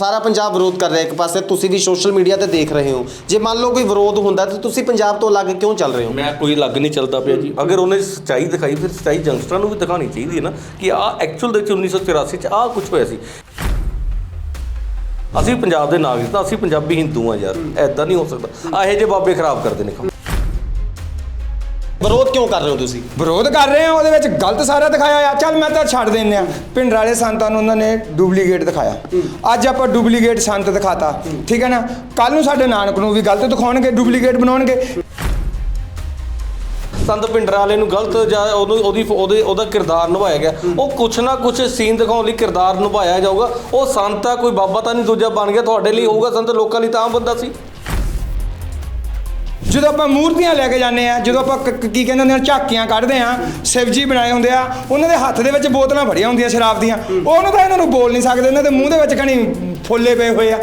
ਸਾਰਾ ਪੰਜਾਬ ਵਿਰੋਧ ਕਰ ਰਿਹਾ ਇੱਕ ਪਾਸੇ, ਤੁਸੀਂ ਵੀ ਸੋਸ਼ਲ ਮੀਡੀਆ ਤੇ ਦੇਖ ਰਹੇ ਹੋ। ਜੇ ਮੰਨ ਲਓ ਕੋਈ ਵਿਰੋਧ ਹੁੰਦਾ ਤਾਂ ਤੁਸੀਂ ਪੰਜਾਬ ਤੋਂ ਅਲੱਗ ਕਿਉਂ ਚੱਲ ਰਹੇ ਹੋ? ਮੈਂ ਕੋਈ ਲੱਗ ਨਹੀਂ ਚੱਲਦਾ ਪਿਆ ਜੀ। ਅਗਰ ਉਹਨੇ ਸੱਚਾਈ ਦਿਖਾਈ, ਫਿਰ ਸੱਚਾਈ ਜੰਗਸਟਰਾਂ ਨੂੰ ਵੀ ਦਿਖਾਣੀ ਚਾਹੀਦੀ ਹੈ ਨਾ ਕਿ ਆਹ ਐਕਚੁਅਲ ਦੇ ਵਿੱਚ 1984 ਚ ਆਹ ਕੁਝ ਹੋਇਆ ਸੀ। ਅਸੀਂ ਪੰਜਾਬ ਦੇ ਨਾਗਰਿਕ ਤਾਂ ਅਸੀਂ ਪੰਜਾਬੀ ਹਿੰਦੂ ਆ ਯਾਰ ਐਦਾਂ ਨਹੀਂ ਹੋ ਸਕਦਾ। ਆਹ ਇਹੋ ਜਿਹੇ ਬਾਬੇ ਖਰਾਬ ਕਰਦੇ ਨੇ ਕੰਮ। ਵਿਰੋਧ ਕਿਉਂ ਕਰ ਰਹੇ ਹੋ ਤੁਸੀਂ? ਵਿਰੋਧ ਕਰ ਰਹੇ ਆ ਉਹਦੇ ਵਿੱਚ ਗਲਤ ਸਾਰਾ ਦਿਖਾਇਆ ਆ ਚੱਲ ਮੈਂ ਤਾਂ ਛੱਡ ਦਿੰਨੇ ਆ ਪਿੰਡ ਵਾਲੇ ਸੰਤਾਂ ਨੂੰ ਉਹਨਾਂ ਨੇ ਡੁਪਲੀਕੇਟ ਦਿਖਾਇਆ। ਅੱਜ ਆਪਾਂ ਡੁਪਲੀਕੇਟ ਸੰਤ ਦਿਖਾਤਾ। ਠੀਕ ਹੈ ਨਾ? ਕੱਲ ਨੂੰ ਸਾਡੇ ਨਾਨਕ ਨੂੰ ਵੀ ਗਲਤ ਦਿਖਾਉਣਗੇ ਡੁਪਲੀਕੇਟ ਬਣਾਉਣਗੇ। ਸੰਤ ਪਿੰਡਰਾਂ ਵਾਲੇ ਨੂੰ ਗਲਤ ਜਾਂ ਉਹਨੂੰ ਉਹਦੀ ਉਹਦੇ ਉਹਦਾ ਕਿਰਦਾਰ ਨਿਭਾਇਆ ਗਿਆ। ਉਹ ਕੁਛ ਨਾ ਕੁਛ ਸੀਨ ਦਿਖਾਉਣ ਲਈ ਕਿਰਦਾਰ ਨਿਭਾਇਆ ਜਾਊਗਾ। ਉਹ ਸੰਤ ਆ ਕੋਈ ਬਾਬਾ ਤਾਂ ਨਹੀਂ ਦੂਜਾ ਬਣ ਗਿਆ ਤੁਹਾਡੇ ਲਈ ਹੋਊਗਾ ਸੰਤ ਲੋਕਾਂ ਲਈ ਤਾਂ ਆਮ ਬੰਦਾ ਸੀ। ਜਦੋਂ ਆਪਾਂ ਮੂਰਤੀਆਂ ਲੈ ਕੇ ਜਾਂਦੇ ਆ ਜਦੋਂ ਆਪਾਂ ਕ- ਕਹਿੰਦੇ ਹੁੰਦੇ ਆ ਝਾਕੀਆਂ ਕੱਢਦੇ ਆ ਸ਼ਿਵਜੀ ਬਣਾਏ ਹੁੰਦੇ ਆ ਉਹਨਾਂ ਦੇ ਹੱਥ ਦੇ ਵਿੱਚ ਬੋਤਲਾਂ ਭਰੀਆਂ ਹੁੰਦੀਆਂ ਸ਼ਰਾਬ ਦੀਆਂ। ਉਹਨੂੰ ਤਾਂ ਇਹਨਾਂ ਨੂੰ ਬੋਲ ਨਹੀਂ ਸਕਦੇ ਇਹਨਾਂ ਦੇ ਮੂੰਹ ਦੇ ਵਿੱਚ ਕਣੀ ਫੁੱਲੇ ਪਏ ਹੋਏ ਆ।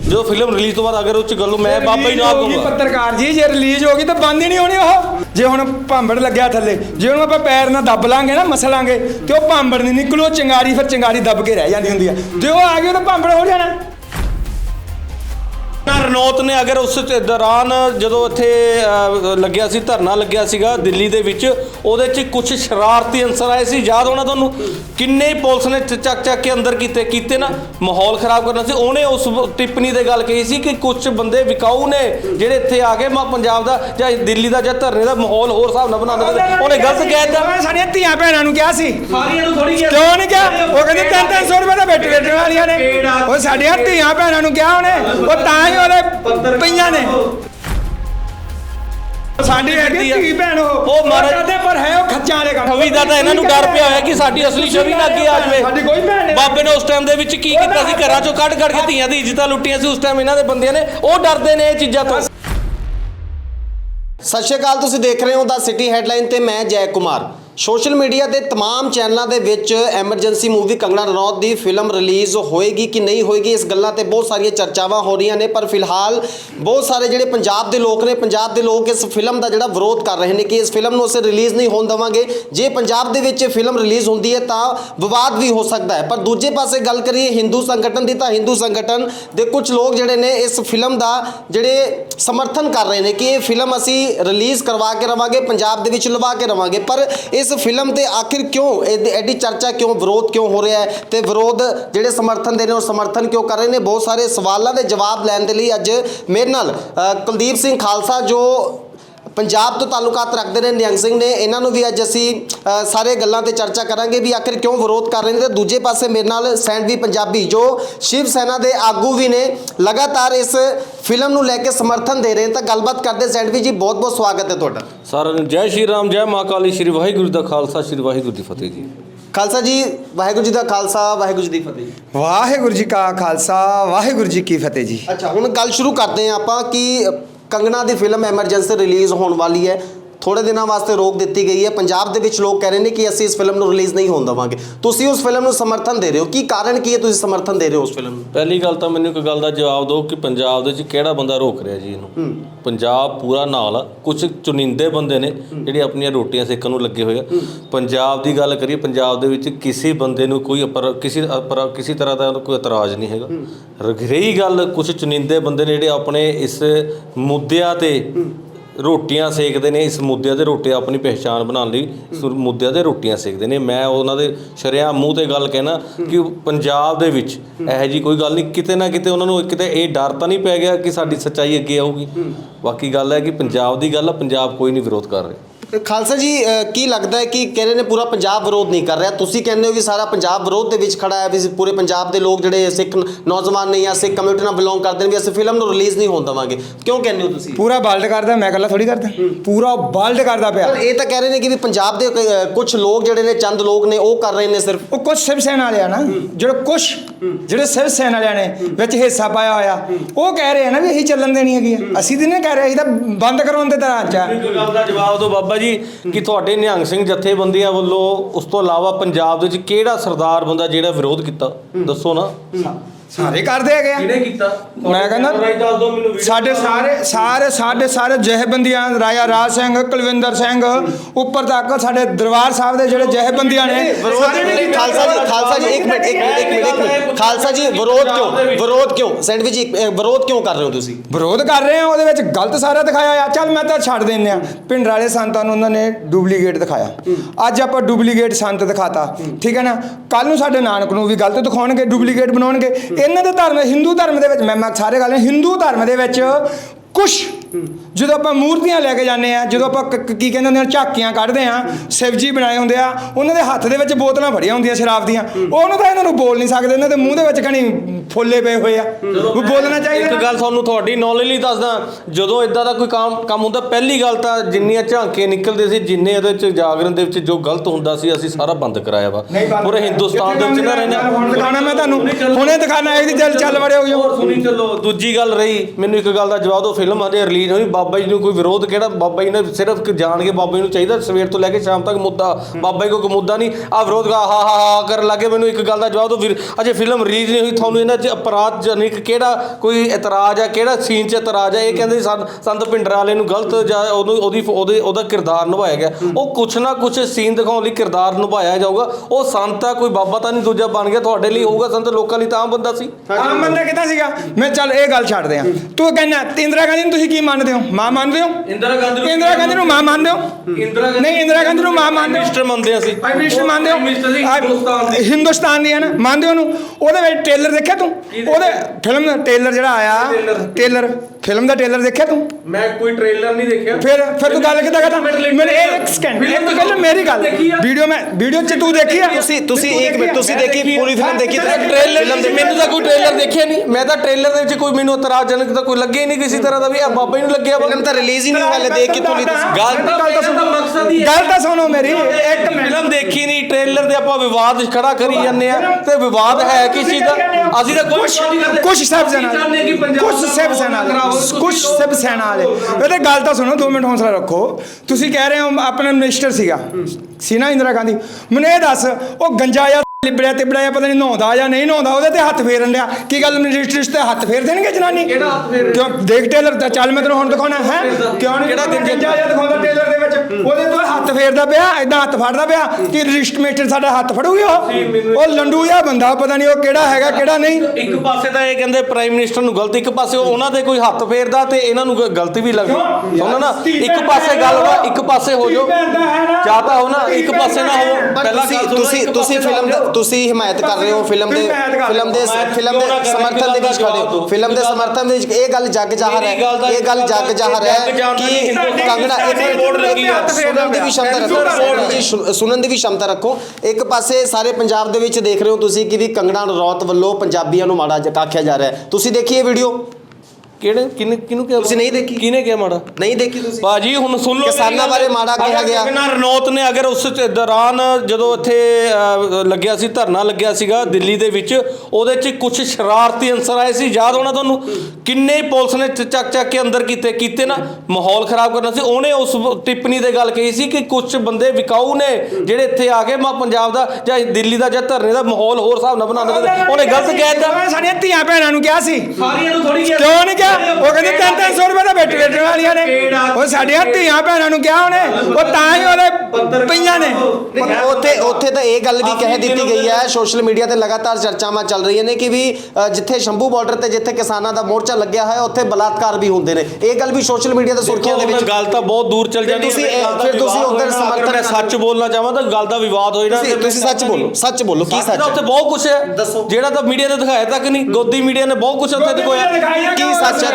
ਜਦੋਂ ਫਿਲਮ ਰਿਲੀਜ਼ ਤੋਂ ਬਾਅਦ ਅਗਰ ਉਹ ਚ ਗੱਲ ਮੈਂ ਬਾਬਾ ਹੀ ਨਾ ਹੋ ਗਈ ਕਹੂੰਗਾ ਪੱਤਰਕਾਰ ਜੀ ਜੇ ਰਿਲੀਜ਼ ਹੋ ਗਈ ਤਾਂ ਬੰਦ ਹੀ ਨਹੀਂ ਹੋਣੀ ਉਹ। ਜੇ ਹੁਣ ਭਾਂਬੜ ਲੱਗਿਆ ਥੱਲੇ ਜੇ ਉਹਨੂੰ ਆਪਾਂ ਪੈਰ ਨਾਲ ਦੱਬ ਲਾਂਗੇ ਨਾ ਮਸਲਾਂਗੇ ਤੇ ਉਹ ਭਾਂਬੜ ਨਹੀਂ ਨਿਕਲੂ ਉਹ ਚਿੰਗਾਰੀ ਫਿਰ ਚਿੰਗਾਰੀ ਦੱਬ ਕੇ ਰਹਿ ਜਾਂਦੀ ਹੁੰਦੀ ਆ। ਜੇ ਉਹ ਆ ਗਈ ਤਾਂ ਭਾਂਬੜ ਹੋ ਜਾਣਾ। ਰਣੌਤ ਨੇ ਅਗਰ ਉਸ ਚ ਦੌਰਾਨ ਜਦੋਂ ਇੱਥੇ ਲੱਗਿਆ ਸੀ ਧਰਨਾ ਲੱਗਿਆ ਸੀਗਾ ਦਿੱਲੀ ਦੇ ਵਿੱਚ ਉਹਦੇ ਚ ਕੁਝ ਸ਼ਰਾਰਤੀ ਅੰਸਰ ਆਏ ਸੀ? ਯਾਦ ਹੋਣਾ ਤੁਹਾਨੂੰ? ਕਿੰਨੇ ਹੀ ਪੁਲਿਸ ਨੇ ਚ- ਚੱਕ ਚੱਕ ਕੇ ਅੰਦਰ ਕੀਤੇ ਕੀਤੇ ਨਾ ਮਾਹੌਲ ਖਰਾਬ ਕਰਨਾ ਸੀ। ਉਹਨੇ ਉਸ ਵ- ਟਿੱਪਣੀ ਤੇ ਗੱਲ ਕਹੀ ਸੀ ਕਿ ਕੁਝ ਬੰਦੇ ਵਿਕਾਊ ਨੇ ਜਿਹੜੇ ਇੱਥੇ ਆ ਕੇ ਮਾ ਪੰਜਾਬ ਦਾ ਜਾਂ ਦਿੱਲੀ ਦਾ ਜਾਂ ਧਰਨੇ ਦਾ ਮਾਹੌਲ ਹੋਰ ਹਿਸਾਬ ਨਾਲ ਬਣਾਉਂਦੇ ਨੇ। ਉਹਨੇ ਗਲਤ ਕਹਿ ਦਿੱਤਾ। ਮੈਂ ਸਾਡੀਆਂ ਧੀਆਂ ਭੈਣਾਂ ਨੂੰ ਕਿਹਾ ਸੀ। ਸਾਰੀਆਂ ਨੂੰ ਥੋੜੀ ਕਿਉਂ ਨਹੀਂ ਕਿਹਾ? ਉਹ ਕਹਿੰਦੇ 3-300 ਰੁਪਏ ਦਾ ਬੈਠਣ ਵਾਲੀਆਂ ਨੇ। ਉਹ ਸਾਡੀਆਂ ਧੀਆਂ ਭੈਣਾਂ ਨੂੰ ਕਿਹਾ ਉਹਨੇ। ਉਹ ਤਾਂ ਹੀ ਉਹਦੇ ਪਈਆਂ ਨੇ। ਸਾਡੀ ਹੈਗੀ ਧੀ ਭੈਣ ਉਹ। ਉਹ ਮਹਾਰਾਜ- ਕਰਦੇ ਪਰ ਹੈ ਉਹ ਖੱਚਾਂ ਵਾਲੇ ਕੰਮ ਛਵੀ ਦਾ ਤਾਂ ਇਹਨਾਂ ਨੂੰ ਡਰ ਪਿਆ ਹੋਇਆ ਕਿ ਸਾਡੀ ਅਸਲੀ ਛਵੀ ਨਾ ਅੱਗੇ ਆ ਜਾਵੇ ਸਾਡੀ ਕੋਈ ਭੈਣ ਨਹੀਂ। ਬਾਬੇ ਨੇ ਉਸ ਟਾਈਮ ਦੇ ਵਿੱਚ ਕੀ ਕੀਤਾ ਸੀ? ਘਰਾਂ ਚੋਂ ਕੱਢ ਕੱਢ ਕੇ ਧੀਆਂ ਦੀ ਇੱਜ਼ਤਾਂ ਲੁੱਟੀਆਂ ਸੀ ਉਸ ਟਾਈਮ ਇਹਨਾਂ ਦੇ ਬੰਦਿਆਂ ਨੇ। ਉਹ ਡਰਦੇ ਨੇ ਇਹ ਚੀਜ਼ਾਂ ਤੋਂ। ਸਤਿ ਸ਼੍ਰੀ ਅਕਾਲ ਤੁਸੀਂ ਦੇਖ ਰਹੇ ਹੋ ਦਾ ਸਿਟੀ ਹੈਡਲਾਈਨ ਤੇ ਮੈਂ ਜੈ ਕੁਮਾਰ। ਸੋਸ਼ਲ ਮੀਡੀਆ ਦੇ तमाम ਚੈਨਲਾਂ ਦੇ ਵਿੱਚ ਐਮਰਜੈਂਸੀ ਮੂਵੀ ਕੰਗਣਾ ਰਣੌਤ ਦੀ ਫਿਲਮ ਰਿਲੀਜ਼ ਹੋਏਗੀ ਕਿ ਨਹੀਂ ਹੋਏਗੀ ਇਸ ਗੱਲਾਂ ਤੇ ਬਹੁਤ ਸਾਰੀਆਂ ਚਰਚਾਵਾਂ ਹੋ ਰਹੀਆਂ ਨੇ ਪਰ ਫਿਲਹਾਲ ਬਹੁਤ ਸਾਰੇ ਜਿਹੜੇ ਪੰਜਾਬ ਦੇ ਲੋਕ ਨੇ ਪੰਜਾਬ ਦੇ ਲੋਕ ਇਸ ਫਿਲਮ ਦਾ ਜਿਹੜਾ ਵਿਰੋਧ ਕਰ ਰਹੇ ਨੇ ਕਿ ਇਸ ਫਿਲਮ ਨੂੰ ਅਸੀਂ ਰਿਲੀਜ਼ ਨਹੀਂ ਹੋਣ ਦੇਵਾਂਗੇ ਜੇ ਪੰਜਾਬ ਦੇ ਵਿੱਚ ਫਿਲਮ ਰਿਲੀਜ਼ ਹੁੰਦੀ ਹੈ ਤਾਂ ਵਿਵਾਦ ਵੀ ਹੋ ਸਕਦਾ ਹੈ ਪਰ ਦੂਜੇ ਪਾਸੇ ਗੱਲ ਕਰੀਏ ਹਿੰਦੂ ਸੰਗਠਨ ਦੀ ਤਾਂ ਹਿੰਦੂ ਸੰਗਠਨ ਦੇ ਕੁਝ ਲੋਕ ਜਿਹੜੇ ਨੇ ਇਸ ਫਿਲਮ ਦਾ ਜਿਹੜੇ ਸਮਰਥਨ ਕਰ ਰਹੇ ਨੇ ਕਿ ਇਹ ਫਿਲਮ ਅਸੀਂ ਰਿਲੀਜ਼ ਕਰਵਾ ਕੇ ਰਵਾਂਗੇ ਪੰਜਾਬ ਦੇ ਵਿੱਚ ਲਵਾ ਕੇ ਰਵਾਂਗੇ ਪਰ ਇਸ ਫਿਲਮ ਤੇ ਆਖਿਰ ਕਿਉਂ ਇਹਦੀ- ਐਡੀ ਚਰਚਾ ਕਿਉਂ ਵਿਰੋਧ ਕਿਉਂ ਹੋ ਰਿਹਾ ਹੈ? ਤੇ ਵਿਰੋਧ ਜਿਹੜੇ ਸਮਰਥਨ ਦੇ ਨੇ ਉਹ ਸਮਰਥਨ ਕਿਉਂ ਕਰ ਰਹੇ ਨੇ? ਬਹੁਤ ਸਾਰੇ ਸਵਾਲਾਂ ਦੇ ਜਵਾਬ ਲੈਣ ਦੇ ਲਈ ਅੱਜ ਮੇਰੇ ਨਾਲ ਅ, ਕੁਲਦੀਪ ਸਿੰਘ ਖਾਲਸਾ ਜੋ ਪੰਜਾਬ ਤੋਂ ਤਾਲੁਕਾਤ ਰੱਖਦੇ ਨੇ ਨਿਹੰਗ ਸਿੰਘ ਨੇ। ਇਹਨਾਂ ਨੂੰ ਵੀ ਅੱਜ ਅਸੀਂ ਸਾਰੇ ਗੱਲਾਂ ਤੇ ਚਰਚਾ ਕਰਾਂਗੇ ਵੀ ਆਖਿਰ ਕਿਉਂ ਵਿਰੋਧ ਕਰ ਰਹੇ ਨੇ। ਤੇ ਦੂਜੇ ਪਾਸੇ ਮੇਰੇ ਨਾਲ ਸੈਂਡਵੀ ਪੰਜਾਬੀ ਜੋ ਸ਼ਿਵ ਸੈਨਾ ਦੇ ਆਗੂ ਵੀ ਨੇ ਲਗਾਤਾਰ ਇਸ ਫਿਲਮ ਨੂੰ ਲੈ ਕੇ ਸਮਰਥਨ ਦੇ ਰਹੇ ਤਾਂ ਗੱਲਬਾਤ ਕਰਦੇ ਸੈਂਡਵੀ ਜੀ ਬਹੁਤ ਬਹੁਤ ਸਵਾਗਤ ਹੈ ਤੁਹਾਡਾ। ਸਾਰਿਆਂ ਨੂੰ ਜੈ ਸ਼੍ਰੀ ਰਾਮ ਜੈ ਮਾਂ ਕਾਲੀ ਸ਼੍ਰੀ ਵਾਹਿਗੁਰੂ ਦਾ ਖਾਲਸਾ ਸ਼੍ਰੀ ਵਾਹਿਗੁਰੂ ਦੀ ਫਤਿਹ ਜੀ। ਖਾਲਸਾ ਜੀ ਵਾਹਿਗੁਰੂ ਜੀ ਦਾ ਖਾਲਸਾ ਵਾਹਿਗੁਰੂ ਜੀ ਦੀ ਫਤਿਹ ਵਾਹਿਗੁਰੂ ਜੀ ਕਾ ਖਾਲਸਾ ਵਾਹਿਗੁਰੂ ਜੀ ਕੀ ਫਤਿਹ ਜੀ। ਅੱਛਾ ਹੁਣ ਗੱਲ ਸ਼ੁਰੂ ਕਰਦੇ ਹਾਂ ਆਪਾਂ ਕਿ ਕੰਗਣਾ ਦੀ ਫਿਲਮ ਐਮਰਜੈਂਸੀ ਰਿਲੀਜ਼ ਹੋਣ ਵਾਲੀ ਹੈ। ਥੋੜੇ ਦਿਨਾਂ ਵਾਸਤੇ ਰੋਕ ਦਿੱਤੀ ਗਈ ਹੈ। ਪੰਜਾਬ ਦੇ ਵਿੱਚ ਲੋਕ ਕਹਿ ਰਹੇ ਨੇ ਕਿ ਅਸੀਂ ਇਸ ਫਿਲਮ ਨੂੰ ਰਿਲੀਜ਼ ਨਹੀਂ ਹੋਣ ਦੇਵਾਂਗੇ। ਤੁਸੀਂ ਉਸ ਫਿਲਮ ਨੂੰ ਸਮਰਥਨ ਦੇ ਰਹੇ ਹੋ। ਕੀ ਕਾਰਨ ਕੀ ਹੈ ਤੁਸੀਂ ਸਮਰਥਨ ਦੇ ਰਹੇ ਹੋ ਉਸ ਫਿਲਮ ਨੂੰ? ਪਹਿਲੀ ਗੱਲ ਤਾਂ ਮੈਨੂੰ ਇੱਕ ਗੱਲ ਦਾ ਜਵਾਬ ਦਿਓ ਕਿ ਪੰਜਾਬ ਦੇ ਵਿੱਚ ਕਿਹੜਾ ਬੰਦਾ ਰੋਕ ਰਿਹਾ ਜੀ ਇਹਨੂੰ? ਪੰਜਾਬ ਪੂਰਾ ਨਾਲ ਆ। ਕੁਝ ਚੁਣਿੰਦੇ ਬੰਦੇ ਨੇ ਜਿਹੜੇ ਆਪਣੀਆਂ ਰੋਟੀਆਂ ਸੇਕਣ ਨੂੰ ਲੱਗੇ ਹੋਏ ਆ। ਪੰਜਾਬ ਦੀ ਗੱਲ ਕਰੀਏ ਪੰਜਾਬ ਦੇ ਵਿੱਚ ਕਿਸੇ ਬੰਦੇ ਨੂੰ ਕੋਈ ਕਿਸੇ ਕਿਸੇ ਤਰ੍ਹਾਂ ਦਾ ਕੋਈ ਇਤਰਾਜ਼ ਨਹੀਂ ਹੈਗਾ। ਰਹੀ ਗੱਲ ਕੁਝ ਚੁਣਿੰਦੇ ਬੰਦੇ ਨੇ ਜਿਹੜੇ ਆਪਣੇ ਇਸ ਮੁੱਦਿਆਂ ਤੇ ਰੋਟੀਆਂ ਸੇਕਦੇ ਨੇ, ਇਸ ਮੁੱਦਿਆਂ ਤੇ ਰੋਟੀ ਆਪਣੀ ਪਹਿਚਾਣ ਬਣਾਉਣ ਲਈ ਇਸ ਮੁੱਦਿਆਂ ਤੇ ਰੋਟੀਆਂ ਸੇਕਦੇ ਨੇ। ਮੈਂ ਉਹਨਾਂ ਦੇ ਸ਼ਰਿਆਂ ਮੂੰਹ ਤੇ ਗੱਲ ਕਹਿਣਾ ਕਿ ਪੰਜਾਬ ਦੇ ਵਿੱਚ ਇਹੋ ਜੀ ਕੋਈ ਗੱਲ ਨਹੀਂ, ਕਿਤੇ ਨਾ ਕਿਤੇ ਉਹਨਾਂ ਨੂੰ ਕਿਤੇ ਇਹ ਡਰ ਤਾਂ ਨਹੀਂ ਪੈ ਗਿਆ ਕਿ ਸਾਡੀ ਸੱਚਾਈ ਅੱਗੇ ਆਊਗੀ। ਬਾਕੀ ਗੱਲ ਹੈ ਕਿ ਪੰਜਾਬ ਦੀ ਗੱਲ ਆ, ਪੰਜਾਬ ਕੋਈ ਨਹੀਂ ਵਿਰੋਧ ਕਰ ਰਿਹਾ। ਖਾਲਸਾ ਜੀ ਅ, ਕੀ ਲੱਗਦਾ ਹੈ ਕਿ ਕਹਿ ਰਹੇ ਨੇ ਪੂਰਾ ਪੰਜਾਬ ਵਿਰੋਧ ਨਹੀਂ ਕਰ ਰਿਹਾ? ਤੁਸੀਂ ਕਹਿੰਦੇ ਹੋ ਵੀ ਸਾਰਾ ਪੰਜਾਬ ਵਿਰੋਧ ਦੇ ਵਿੱਚ ਖੜਾ ਹੈ ਵੀ ਪੂਰੇ ਪੰਜਾਬ ਦੇ ਲੋਕ ਜਿਹੜੇ ਸਿੱਖ ਨੌਜਵਾਨ ਨੇ ਜਾਂ ਸਿੱਖ ਕਮਿਊਨਿਟੀ ਨਾਲ ਬਿਲੋਂਗ ਕਰਦੇ ਨੇ ਵੀ ਅਸੀਂ ਫਿਲਮ ਨੂੰ ਰਿਲੀਜ਼ ਨਹੀਂ ਹੋਣ ਦੇਵਾਂਗੇ। ਕਿਉਂ ਕਹਿੰਦੇ ਹੋ ਤੁਸੀਂ? ਪੂਰਾ ਬਾਲਡ ਕਰਦਾ ਮੈਂ ਇਕੱਲਾ ਥੋੜੀ ਕਰਦਾ। ਪੂਰਾ ਬਾਲਡ ਕਰਦਾ ਪਿਆ। ਪਰ ਇਹ ਤਾਂ ਕਹਿ ਰਹੇ ਨੇ ਕਿ ਵੀ ਪੰਜਾਬ ਦੇ ਕੁਝ ਲੋਕ ਜਿਹੜੇ ਨੇ ਚੰਦ ਲੋਕ ਨੇ ਉਹ ਕਰ ਰਹੇ ਨੇ ਸਿਰਫ। ਉਹ ਕੁਝ ਸ਼ਿਵ ਸੈਨਾ ਵਾਲੇ ਆ ਨਾ ਜਿਹੜੇ ਕੁਝ ਜਿਹੜੇ ਸ਼ਿਵ ਸੈਨਾ ਵਾਲਿਆਂ ਨੇ ਵਿੱਚ ਹਿੱਸਾ ਪਾਇਆ ਹੋਇਆ ਉਹ ਕਹਿ ਰਹੇ ਆ ਨਾ ਵੀ ਇਹੀ ਚੱਲਣ ਦੇਣੀ ਹੈਗੀ ਆ। ਅਸੀਂ ਤੇ ਨਹੀਂ ਕਹਿ ਰਹੇ ਅਸੀਂ ਤਾਂ ਬੰਦ ਕਰਾਉਣ ਦੇ ਤਰ੍ਹਾਂ ਚ ਆ। ਇੱਕ ਗੱਲ ਦਾ ਜਵਾਬ ਦਿਓ ਬਾਬਾ ਜੀ ਕਿ ਤੁਹਾਡੇ ਨਿਹੰਗ ਸਿੰਘ ਜਥੇਬੰਦੀਆਂ ਵੱਲੋਂ ਉਸ ਤੋਂ ਇਲਾਵਾ ਪੰਜਾਬ ਦੇ ਵਿੱਚ ਕਿਹੜਾ ਸਰਦਾਰ ਬੰਦਾ ਜਿਹੜਾ ਵਿਰੋਧ ਕੀਤਾ? ਦੱਸੋ ਨਾ। ਸਾਰੇ ਕਰਦੇ ਹੈਗੇ ਆ। ਕਿਹਨੇ ਕੀਤਾ? ਮੈਂ ਕਹਿੰਦਾ ਰਾਈ ਦੱਸ ਦਿਓ ਮੈਨੂੰ video ਸਾਡੇ ਸਾਰੇ ਸਾਰੇ ਸਾਡੇ ਸਾਰੇ ਜਹੇਬੰਦੀਆਂ ਰਾਜਾ ਰਾਜ ਸਿੰਘ ਕੁਲਵਿੰਦਰ ਸਿੰਘ ਉੱਪਰ ਤੱਕ ਸਾਡੇ ਦਰਬਾਰ ਸਾਹਿਬ ਦੇ ਜਿਹੜੇ ਜਹੇਬੰਦੀਆਂ ਨੇ ਵਿਰੋਧ ਖਾਲਸਾ ਜੀ ਖਾਲਸਾ ਜੀ ਇੱਕ ਮਿੰਟ ਇੱਕ ਮਿੰਟ ਇੱਕ ਮਿੰਟ ਇੱਕ ਮਿੰਟ। ਖਾਲਸਾ ਜੀ ਵਿਰੋਧ ਕਿਉਂ? ਵਿਰੋਧ ਕਿਉਂ? ਸੈਂਡਵਿਚ ਜੀ ਅਹ, ਵਿਰੋਧ ਕਿਉਂ ਕਰ ਰਹੇ ਹੋ ਤੁਸੀਂ? ਵਿਰੋਧ ਕਰ ਰਹੇ ਆ ਉਹਦੇ ਵਿੱਚ ਗਲਤ ਸਾਰਾ ਦਿਖਾਇਆ ਆ ਚੱਲ ਮੈਂ ਤਾਂ ਛੱਡ ਦਿੰਨੇ ਆ ਪਿੰਡ ਵਾਲੇ ਸੰਤਾਂ ਨੂੰ ਉਹਨਾਂ ਨੇ ਡੁਪਲੀਕੇਟ ਦਿਖਾਇਆ। ਅੱਜ ਆਪਾਂ ਡੁਪਲੀਕੇਟ ਸੰਤ ਦਿਖਾਤਾ। ਠੀਕ ਹੈ ਨਾ? ਕੱਲ ਨੂੰ ਸਾਡੇ ਨਾਨਕ ਨੂੰ ਵੀ ਗਲਤ ਦਿਖਾਉਣਗੇ ਡੁਪਲੀਕੇਟ ਬਣਾਉਣਗੇ। ਇਹਨਾਂ ਦੇ ਧਰਮ, ਹਿੰਦੂ ਧਰਮ ਦੇ ਵਿੱਚ, ਮੈਂ ਮੈਂ ਸਾਰੇ ਗੱਲ ਹਿੰਦੂ ਧਰਮ ਦੇ ਵਿੱਚ ਕੁਛ ਜਦੋਂ ਆਪਾਂ ਮੂਰਤੀਆਂ ਲੈ ਕੇ ਜਾਂਦੇ ਆ ਜਦੋਂ ਆਪਾਂ ਕ- ਕਹਿੰਦੇ ਹੁੰਦੇ ਆ ਝਾਕੀਆਂ ਕੱਢਦੇ ਆ ਸ਼ਿਵਜੀ ਬਣਾਏ ਹੁੰਦੇ ਆ ਉਹਨਾਂ ਦੇ ਹੱਥ ਦੇ ਵਿੱਚ ਬੋਤਲਾਂ ਫੜੀਆਂ ਹੁੰਦੀਆਂ ਸ਼ਰਾਬ ਦੀਆਂ। ਉਹਨੂੰ ਤਾਂ ਇਹਨਾਂ ਨੂੰ ਬੋਲ ਨਹੀਂ ਸਕਦੇ ਇਹਨਾਂ ਦੇ ਮੂੰਹ ਦੇ ਵਿੱਚ ਕਣੀ ਫੁੱਲੇ ਪਏ ਹੋਏ ਆ। ਉਹ ਬੋਲਣਾ ਚਾਹੀਦਾ ਇੱਕ ਗੱਲ ਤੁਹਾਨੂੰ ਤੁਹਾਡੀ ਨੌਲੇਜ ਲਈ ਦੱਸਦਾ ਜਦੋਂ ਇਦਾਂ ਦਾ ਕੋਈ ਕੰਮ ਕੰਮ ਹੁੰਦਾ ਪਹਿਲੀ ਗੱਲ ਤਾਂ ਜਿੰਨੀਆਂ ਝਾਂਕੀਆਂ ਨਿਕਲਦੇ ਸੀ ਜਿੰਨੇ ਇਹਦੇ ਚ ਜਾਗਰਣ ਦੇ ਵਿੱਚ ਜੋ ਗਲਤ ਹੁੰਦਾ ਸੀ ਅਸੀਂ ਸਾਰਾ ਬੰਦ ਕਰਾਇਆ ਵਾ। ਨਹੀਂ ਬੰਦ ਪੂਰੇ ਹਿੰਦੁਸਤਾਨ ਦੇ ਵਿੱਚ ਨਾ ਰਹਿਣਾ ਹੁਣ ਦਿਖਾਣਾ ਮੈਂ ਤੁਹਾਨੂੰ ਹੁਣੇ ਦਿਖਾਣਾ ਇਹਦੀ ਚੱਲ ਵੜੇ ਹੋ ਹੋਰ ਸੁਣੀ ਚੱਲੋ। ਦੂਜੀ ਗੱਲ ਰਹੀ ਮੈਨੂੰ ਇੱਕ ਗੱਲ ਦਾ ਜਵਾਬ ਦਿਓ ਫਿਲਮ ਹਜੇ ਰਿਲੀਜ਼ ਹੋਈ, ਬਾਬਾ ਜੀ ਨੂੰ ਕੋਈ ਵਿਰੋਧ ਕਿਹੜਾ? ਬਾਬਾ ਜੀ ਨੇ ਸਿਰਫ ਕਿ ਜਾਣ ਕੇ ਬਾਬਾ ਜੀ ਨੂੰ ਚਾਹੀਦਾ, ਸਵੇਰ ਤੋਂ ਲੈ ਕੇ ਸ਼ਾਮ ਤੱਕ ਮੁੱਦਾ। ਬਾਬਾ ਜੀ ਕੋਈ ਮੁੱਦਾ ਨਹੀਂ। ਆ ਵਿਰੋਧ ਹਾ ਹਾ ਹਾ, ਕਰਨ ਲੱਗੇ ਮੈਨੂੰ ਇੱਕ ਗੱਲ ਦਾ ਜਵਾਬ ਦਿਓ। ਫਿਰ ਅਜੇ ਫਿਲਮ ਰਿਲੀਜ਼ ਨਹੀਂ ਹੋਈ, ਤੁਹਾਨੂੰ ਇਹਨਾਂ 'ਚ ਅਪਰਾਧ ਜਨਿਕ ਕਿਹੜਾ ਕੋਈ ਇਤਰਾਜ਼ ਆ, ਕਿਹੜਾ ਸੀਨ 'ਚ ਇਤਰਾਜ਼ ਆ? ਇਹ ਕਹਿੰਦੇ ਸੰਤ ਪਿੰਡਰ ਵਾਲੇ ਨੂੰ ਗਲਤ ਜਾਂ ਉਹਨੂੰ, ਉਹਦੀ, ਉਹਦੇ, ਉਹਦਾ ਕਿਰਦਾਰ ਨਿਭਾਇਆ ਗਿਆ। ਉਹ ਕੁਛ ਨਾ ਕੁਛ ਸੀਨ ਦਿਖਾਉਣ ਲਈ ਕਿਰਦਾਰ ਨਿਭਾਇਆ ਜਾਊਗਾ। ਉਹ ਸੰਤ ਆ, ਕੋਈ ਬਾਬਾ ਤਾਂ ਨਹੀਂ, ਦੂਜਾ ਬਣ ਗਿਆ, ਤੁਹਾਡੇ ਲਈ ਹੋਊਗਾ ਸੰਤ, ਲੋਕਾਂ ਲਈ ਤਾਂ ਆਮ ਬੰਦਾ ਸੀ। ਆਮ ਬੰਦਾ ਕਿੱਦਾਂ ਸੀਗਾ? ਮੈਂ ਚੱਲ, ਇਹ ਗੱਲ ਛੱਡਦੇ ਆ ਤੂੰ ਕਹਿੰਦਾ, ਇੰਦਰਾ ਗਾਂਧੀ ਨੂੰ ਤੁਸੀਂ ਕੀ ਮੰਨਦੇ ਹੋ? ਮਾਂ ਮੰਨਦੇ ਹੋ? ਇੰਦਰਾ ਗਾਂਧੀ ਨੂੰ ਇੰਦਰਾ ਗਾਂਧੀ ਨੂੰ ਮਾਂ ਮੰਨਦੇ ਹੋ? ਇੰਦਰਾ ਨਹੀਂ ਇੰਦਰਾ ਗਾਂਧੀ ਨੂੰ ਮਾਂ ਮੰਨਦੇ ਹੋ? ਮਿਨਿਸਟਰ ਮੰਨਦੇ ਅਸੀਂ। ਆਈ ਮਿਨਿਸਟਰ ਮੰਨਦੇ ਹੋ? ਮਿਨਿਸਟਰ ਸੀ ਆਹ ਹਿੰਦੁਸਤਾਨ ਦੀ। ਹਿੰਦੁਸਤਾਨ ਦੀ ਹੈ ਨਾ? ਮੰਨਦੇ ਹੋ ਉਹਨੂੰ? ਉਹਦੇ ਵਿੱਚ ਟੇਲਰ ਦੇਖਿਆ ਤੂੰ? ਉਹਦੇ ਫਿਲਮ ਦਾ ਟੇਲਰ ਜਿਹੜਾ ਆਇਆ ਟੇਲਰ। ਫਿਲਮ ਦਾ ਟੇਲਰ ਦੇਖਿਆ ਤੂੰ? ਮੈਂ ਕੋਈ ਟ੍ਰੇਲਰ ਨਹੀਂ ਦੇਖਿਆ। ਫਿਰ ਫਿਰ ਤੂੰ ਗੱਲ ਕਿੱਦਾਂ ਕਰਦਾ ਮੇਰੇ ਇਹ ਇੱਕ ਸਕਿੰਟ ਇੱਕ ਪਹਿਲਾਂ ਮੇਰੀ ਗੱਲ। ਵੀਡੀਓ ਮੈਂ ਵੀਡੀਓ ਚ ਤੂੰ ਦੇਖੀ ਆ? ਤੁਸੀਂ ਤੁਸੀਂ ਇੱਕ ਮਿੰਟ ਤੁਸੀਂ ਦੇਖੀ ਪੂਰੀ ਫਿਲਮ ਦੇਖੀ ਟ੍ਰੇਲਰ ਮੈਨੂੰ ਤਾਂ ਕੋਈ ਟ੍ਰੇਲਰ ਦੇਖਿਆ ਨਹੀਂ। ਮੈਂ ਤਾਂ ਟ੍ਰੇਲਰ ਦੇ ਵਿੱਚ ਕੋਈ ਮੈਨੂੰ ਇਤਰਾਜ਼ਜਨਕ ਤਾਂ ਕੋਈ ਲੱਗਿਆ ਹੀ ਨਹੀਂ ਕਿਸੇ ਤਰ੍ਹਾਂ ਦਾ ਵੀ। ਆ ਬਾਬਾ ਜੀ ਨੂੰ ਲੱਗਿਆ। ਫਿਲਮ ਤਾਂ ਰਿਲੀਜ਼ ਹੀ ਨਹੀਂ ਹੋਈ ਹਾਲੇ ਦੇਖ ਕਿੱਥੋਂ ਲਈ ਤੁਸੀਂ ਗੱਲ ਗੱਲ ਤਾਂ ਸੁਣੋ ਮਕਸਦ ਹੀ ਹੈ ਗੱਲ ਤਾਂ ਸੁਣੋ ਮੇਰੀ। ਇੱਕ ਮਿੰਟ। ਫਿਲਮ ਦੇਖੀ ਨਹੀਂ। ਟ੍ਰੇਲਰ ਦੇ ਆਪਾਂ ਵਿਵਾਦ ਖੜਾ ਕਰੀ ਜਾਂਦੇ ਆ। ਤੇ ਵਿਵਾਦ ਹੈ ਕਿਸ ਚੀਜ਼ ਦਾ। ਅਸੀਂ ਤਾਂ ਕੁਛ ਕੁਛ ਸਬ ਸੈਨਾ ਕੁਛ ਸਬ ਸੈਨਾ ਕੁਛ ਸਬ ਸੈਨਾ ਵਾਲੇ। ਇਹਦੇ ਗੱਲ ਤਾਂ ਸੁਣੋ 2 ਮਿੰਟ ਹੌਸਲਾ ਰੱਖੋ। ਤੁਸੀਂ ਕਹਿ ਰਹੇ ਹੋ ਆਪਣਾ ਮਿਨਿਸਟਰ ਸੀਗਾ ਸੀ ਨਾ ਇੰਦਰਾ ਗਾਂਧੀ। ਮੈਨੂੰ ਇਹ ਦੱਸ ਉਹ ਗੰਜਾ ਜਾਂ ਲਿਬੜਿਆ ਤਿਬੜਿਆ ਜਾਂ ਪਤਾ ਨਹੀਂ ਨਹਾਉਂਦਾ ਜਾਂ ਨਹੀਂ ਨਹਾਉਂਦਾ ਉਹਦੇ ਤੇ ਹੱਥ ਫੇਰਨ ਲਿਆ ਕੀ ਗੱਲ ਮਿਨਿਸਟਰ ਤੇ ਹੱਥ ਫੇਰ ਦੇਣਗੇ ਜਨਾਨੀ? ਕਿਹੜਾ ਹੱਥ ਫੇਰ? ਕਿਉਂ? ਦੇਖ ਟੇਲਰ ਤਾਂ ਚੱਲ ਮੈਂ ਤੈਨੂੰ ਹੁਣ ਦਿਖਾਉਣਾ ਹੈ? ਕਿਉਂ ਨਹੀਂ ਕਿਹੜਾ ਗੰਜਾ? ਗੰਜਾ ਜਾਂ ਦਿਖਾਉਂਦਾ ਟੇਲਰ ਦੇ ਵਿੱਚ? ਉਹਦੇ ਤੋਂ ਹੱਥ ਫੇਰਦਾ ਪਿਆ ਐਦਾਂ ਹੱਥ ਫੜਦਾ ਪਿਆ ਕਿ ਰਜਿਸਟਰਮੇਟਰ ਸਾਡਾ ਹੱਥ ਫੜੂਗੀ ਉਹ ਉਹ ਲੰਡੂ ਜਿਹਾ ਬੰਦਾ ਪਤਾ ਨਹੀਂ ਉਹ ਕਿਹੜਾ ਹੈਗਾ ਕਿਹੜਾ ਨਹੀਂ ਇੱਕ ਪਾਸੇ ਤਾਂ ਇਹ ਕਹਿੰਦੇ ਪ੍ਰਾਈਮ ਮਿਨਿਸਟਰ ਨੂੰ ਗਲਤ ਇੱਕ ਪਾਸੇ ਉਹਨਾਂ ਦੇ ਕੋਈ ਹੱਥ ਫੇਰਦਾ ਤੇ ਇਹਨਾਂ ਨੂੰ ਗ- ਗਲਤੀ ਵੀ ਲੱਗਦੀ ਸੁਣੋ ਨਾ ਇੱਕ ਪਾਸੇ ਗੱਲ ਵਾ ਇੱਕ ਪਾਸੇ ਹੋ ਜਾਓ ਜਾਂ ਤਾਂ ਹੋ ਨਾ ਇੱਕ ਪਾਸੇ ਨਾ ਹੋ ਪਹਿਲਾਂ ਤੁਸੀਂ ਗੱਲ ਸੁਣੋ, ਤੁਸੀਂ ਇੱਕ ਤੁਸੀਂ ਪਾਸੇ ਨਾ ਫਿਲਮ ਹੋ ਜਾਓ। ਤੁਸੀਂ ਹਮਾਇਤ ਕਰ ਰਹੇ ਹੋ ਫਿਲਮ ਦੇ ਫਿਲਮ ਦੇ ਫਿਲਮ ਨਾ ਦੇ? ਸਮਰਥਨ ਦੇ ਵਿੱਚ ਖੜੇ ਹੋ ਫਿਲਮ ਦੇ ਸਮਰਥਨ ਦੇ ਵਿੱਚ ਇਹ ਗੱਲ ਜੱਗ ਜ਼ਾਹਰ ਹੈ ਇਹ ਗੱਲ ਜੱਗ ਜ਼ਾਹਰ ਹੈ ਕਿ ਕੰਗਣਾ ਇੱਕ ਦੀ ਬੋਰਡ ਲੱਗੀ ਆ। ਸੁਣਨ ਦੀ ਵੀ ਸ਼ਮਤਾ ਰੱਖੋ ਜੀ ਸੁਣ- ਸੁਣਨ ਦੀ ਵੀ ਸ਼ਮਤਾ ਰੱਖੋ। ਇੱਕ ਪਾਸੇ ਸਾਰੇ ਪੰਜਾਬ ਦੇ ਵਿੱਚ ਦੇਖ ਰਹੇ ਹੋ ਤੁਸੀਂ ਕਿ ਵੀ ਕੰਗਣਾ ਰਣੌਤ ਵੱਲੋਂ ਪੰਜਾਬੀਆਂ ਨੂੰ ਮਾੜਾ ਜਿਹਾ ਜਾ ਰਿਹਾ ਹੈ। ਤੁਸੀਂ ਦੇਖੀ ਇਹ ਵੀਡੀਓ ਕਿਹੜੇ ਕਿਹਨੇ ਕਿਹਨੂੰ ਕਿਹਾ ਤੁਸੀਂ ਨਹੀਂ ਦੇਖੀ? ਕਿਹਨੇ ਕਿਹਾ ਮਾੜਾ? ਨਹੀਂ ਦੇਖੀ ਤੁਸੀਂ? ਬਾਜੀ ਹੁਣ ਸੁਣ ਲਓ ਕਿਸਾਨਾਂ। ਬਾਰੇ ਮਾੜਾ ਕਿਹਾ ਗਿਆ। ਕੰਗਨਾ ਰਣੌਤ ਨੇ ਅਗਰ ਉਸ ਦੌਰਾਨ ਜਦੋਂ ਇੱਥੇ ਲੱਗਿਆ ਸੀ ਧਰਨਾ ਲੱਗਿਆ ਸੀਗਾ ਦਿੱਲੀ ਦੇ ਵਿੱਚ ਉਹਦੇ ਚ ਕੁਝ ਸ਼ਰਾਰਤੀ ਅੰਸਰ ਆਏ ਸੀ ਯਾਦ ਹੋਣਾ ਤੁਹਾਨੂੰ? ਕਿੰਨੇ ਹੀ ਪੁਲਿਸ ਨੇ ਚੱਕ ਚੱਕ ਕੇ ਅੰਦਰ ਕੀਤੇ ਕੀਤੇ ਨਾ ਮਾਹੌਲ ਖਰਾਬ ਕਰਨਾ ਸੀ। ਉਹਨੇ ਉਸ ਟਿੱਪਣੀ ਤੇ ਗੱਲ ਕਹੀ ਸੀ ਕਿ ਕੁਝ ਬੰਦੇ ਵਿਕਾਊ ਨੇ ਜਿਹੜੇ ਇੱਥੇ ਆ ਕੇ ਮਾ ਪੰਜਾਬ ਦਾ ਜਾਂ ਦਿੱਲੀ ਦਾ ਜਾਂ ਧਰਨੇ ਦਾ ਮਾਹੌਲ ਹੋਰ ਹਿਸਾਬ ਨਾਲ ਬਣਾਉਂਦੇ ਨੇ। ਉਹਨੇ ਗਲਤ ਕਹਿ ਦਿੱਤਾ। ਸਾਡੀਆਂ ਧੀਆਂ ਭੈਣਾਂ ਨੂੰ ਕਿਹਾ ਸੀ। ਸਾਰੀਆਂ ਨੂੰ ਥੋੜੀ ਕਿਉਂ ਨਹੀਂ ਕਿਹਾ? ਉਹ ਕਹਿੰਦੇ 3-300 ਰੁਪਏ ਦਾ ਬੈਠ ਵੇਚਣ ਵਾਲੀਆਂ ਨੇ। ਉਹ ਸਾਡੀਆਂ ਧੀਆਂ ਭੈਣਾਂ ਨੂੰ ਕਿਹਾ ਉਹਨੇ ਉਹ ਤਾਂ ਹੀ ਉਹਦੇ ਪਈਆਂ ਨੇ। ਉੱਥੇ ਉੱਥੇ ਤਾਂ ਇਹ ਗੱਲ ਵੀ ਕਹਿ ਦਿੱਤੀ ਗਈ ਹੈ ਸੋਸ਼ਲ ਮੀਡੀਆ ਤੇ ਲਗਾਤਾਰ ਚਰਚਾਵਾਂ ਚੱਲ ਰਹੀਆਂ ਨੇ ਕਿ ਵੀ ਅ, ਜਿੱਥੇ ਸ਼ੰਭੂ ਬਾਰਡਰ ਤੇ ਜਿੱਥੇ ਕਿਸਾਨਾਂ ਦਾ ਮੋਰਚਾ ਲੱਗਿਆ ਹੋਇਆ ਉੱਥੇ ਬਲਾਤਕਾਰ ਵੀ ਹੁੰਦੇ ਨੇ। ਇਹ ਗੱਲ ਵੀ ਸੋਸ਼ਲ ਮੀਡੀਆ ਤੇ ਸੁਰਖੀਆਂ ਦੇ ਵਿੱਚ ਗੱਲ ਤਾਂ ਬਹੁਤ ਦੂਰ ਚੱਲ ਜਾਣੀ ਤੁਸੀਂ ਹੈ। ਇਹ- ਫਿਰ ਤੁਸੀਂ ਉੱਧਰ ਸਮਰਥਨ ਮੈਂ ਸੱਚ ਬੋਲਣਾ ਚਾਹਾਂ ਤਾਂ ਗੱਲ ਦਾ ਵਿਵਾਦ ਹੋਏਗਾ ਤੁਸੀਂ ਤੁਸੀਂ ਸੱਚ ਬੋਲੋ। ਸੱਚ ਬੋਲੋ ਕੀ ਸੱਚ ਦਾ ਉੱਥੇ ਹੈ? ਬਹੁਤ ਕੁਝ ਹੈ। ਦੱਸੋ। ਜਿਹੜਾ ਤਾਂ ਮੀਡੀਆ ਨੇ ਦਿਖਾਇਆ ਤੱਕ ਨਹੀਂ ਗੋਦੀ ਮੀਡੀਆ ਨੇ ਬਹੁਤ ਕੁਝ ਉੱਥੇ ਦਿਖਾਇਆ। ਕੀ ਸੱਚ ਹੈ?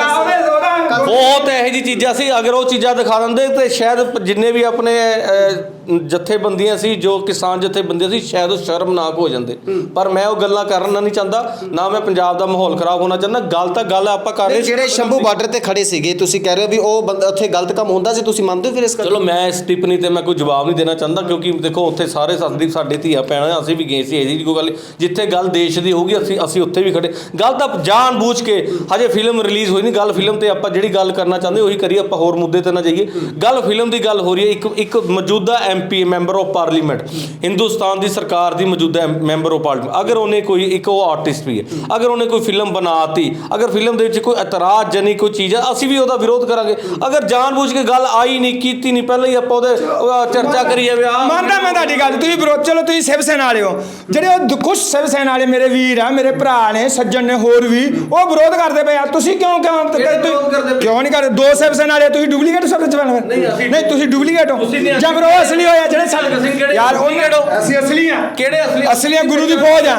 ਬਹੁਤ ਇਹੋ ਜਿਹੀ ਚੀਜ਼ਾਂ ਸੀ। ਅਗਰ ਉਹ ਚੀਜ਼ਾਂ ਦਿਖਾ ਦਿੰਦੇ ਤੇ ਸ਼ਾਇਦ ਜਿੰਨੇ ਵੀ ਆਪਣੇ ਅਹ, ਜਥੇਬੰਦੀਆਂ ਸੀ ਜੋ ਕਿਸਾਨ ਜਥੇਬੰਦੀਆਂ ਸੀ ਸ਼ਾਇਦ ਉਹ ਸ਼ਰਮਨਾਕ ਹੋ ਜਾਂਦੇ। ਪਰ ਮੈਂ ਉਹ ਗੱਲਾਂ ਕਰਨਾ ਨਹੀਂ ਚਾਹੁੰਦਾ। ਨਾ ਮੈਂ ਪੰਜਾਬ ਦਾ ਮਾਹੌਲ ਖਰਾਬ ਹੋਣਾ ਚਾਹੁੰਦਾ। ਗੱਲ ਤਾਂ ਗੱਲ ਆਪਾਂ ਕਰ ਰਹੇ ਸੀ ਜਿਹੜੇ ਸ਼ੰਭੂ ਬਾਰਡਰ ਤੇ ਖੜੇ ਸੀਗੇ ਤੁਸੀਂ ਕਹਿ ਰਹੇ ਹੋ ਵੀ ਉਹ ਬੰਦਾ ਉੱਥੇ ਗਲਤ ਕੰਮ ਹੁੰਦਾ ਸੀ ਤੁਸੀਂ ਮੰਨਦੇ ਹੋ ਫਿਰ ਇਸ ਗੱਲ ਚਲੋ ਮੈਂ ਇਸ ਟਿੱਪਣੀ ਤੇ ਮੈਂ ਕੋਈ ਜਵਾਬ ਨਹੀਂ ਦੇਣਾ ਚਾਹੁੰਦਾ ਕਿਉਂਕਿ ਦੇਖੋ ਉੱਥੇ ਸਾਰੇ ਸੰਦੀਪ ਸਾਡੇ ਧੀਆ ਪੈਣਾ ਅਸੀਂ ਵੀ ਗਏ ਸੀ ਇਹਦੀ ਕੋਈ ਗੱਲ ਨਹੀਂ। ਜਿੱਥੇ ਗੱਲ ਦੇਸ਼ ਦੀ ਹੋਊਗੀ ਅਸੀਂ ਅਸੀਂ ਉੱਥੇ ਵੀ ਖੜੇ। ਗੱਲ ਤਾਂ ਜਾਣ ਬੂਝ ਕੇ ਹਜੇ ਫਿਲਮ ਰਿਲੀਜ਼ ਹੋਈ ਨਹੀਂ ਗੱਲ ਫਿਲਮ ਤੇ ਆਪਾਂ ਜਿਹੜੀ ਗੱਲ ਕਰਨਾ ਚਾਹੁੰਦੇ ਉਹੀ ਕਰੀਏ ਆਪਾਂ ਹੋਰ ਮੁੱਦੇ ਤੇ ਨਾ ਜਾਈਏ। ਗੱਲ ਫਿਲਮ ਦੀ ਗੱਲ ਹੋ ਰਹੀ ਹੈ ਇੱਕ ਇੱਕ ਮੌਜੂਦਾ MP member of parliament Hindustan ਦੀ ਸਰਕਾਰ ਦੀ ਮੌਜੂਦਾ ਮੈਂਬਰ ਆਫ ਪਾਰਲੀਮੈਂਟ ਅਗਰ ਉਹਨੇ ਕੋਈ ਇੱਕ ਉਹ ਆਰਟਿਸਟ ਵੀ ਹੈ ਅਗਰ ਉਹਨੇ ਕੋਈ ਫਿਲਮ ਬਣਾਤੀ ਅਗਰ ਫਿਲਮ ਦੇ ਵਿੱਚ ਕੋਈ ਇਤਰਾਜ਼ ਜਨੀ ਕੋਈ ਚੀਜ਼ ਹੈ ਅਸੀਂ ਵੀ ਉਹਦਾ ਵਿਰੋਧ ਕਰਾਂਗੇ। ਅਗਰ ਜਾਣਬੁੱਝ ਕੇ ਗੱਲ ਆਈ ਨਹੀਂ ਕੀਤੀ ਨਹੀਂ ਪਹਿਲਾਂ ਹੀ ਆਪਾਂ ਉਹਦੇ ਉਹ ਚਰਚਾ ਕਰੀ ਜਾਵੇ ਆ ਮੰਨਦਾ ਮੈਂ ਤੁਹਾਡੀ ਗੱਲ ਤੁਸੀਂ ਵਿਰੋਧ ਚਲੋ ਤੁਸੀਂ ਸਿਵ ਸੈਨਾ ਵਾਲੇ ਹੋ। ਜਿਹੜੇ ਉਹ ਕੁਛ ਸਿਵ ਸੈਨਾ ਵਾਲੇ ਮੇਰੇ ਵੀਰ ਆ ਮੇਰੇ ਭਰਾ ਨੇ ਸੱਜਣ ਨੇ ਹੋਰ ਵੀ ਉਹ ਵਿਰੋਧ ਕਰਦੇ ਪਏ ਆ। ਤੁਸੀਂ ਕਿਉਂ ਕਿਉਂ? ਕਿਉਂ ਨਹੀਂ ਕਰਦੇ? ਦੋ ਸਿਵ ਸੈਨਾ ਵਾਲੇ ਤੁਸੀਂ ਡੁਪਲੀਕੇਟ ਸੈਨਾ ਵਾਲੇ ਨਹੀਂ, ਤੁਸੀਂ ਡੁਪਲੀਕੇਟ ਹੋ। ਜਾਂ ਫਿਰ ਉਹ ਅਸਲੀ ਹੋਇਆ ਜਿਹੜੇ ਅਸੀਂ ਸਾਡੇ ਕਿਹੜੇ ਯਾਰ? ਉਹ ਅਸੀਂ ਅਸਲੀ ਆ। ਕਿਹੜੇ ਅਸਲੀ ਅਸਲੀ ਆ ਗੁਰੂ ਦੀ ਫੌਜ ਆ।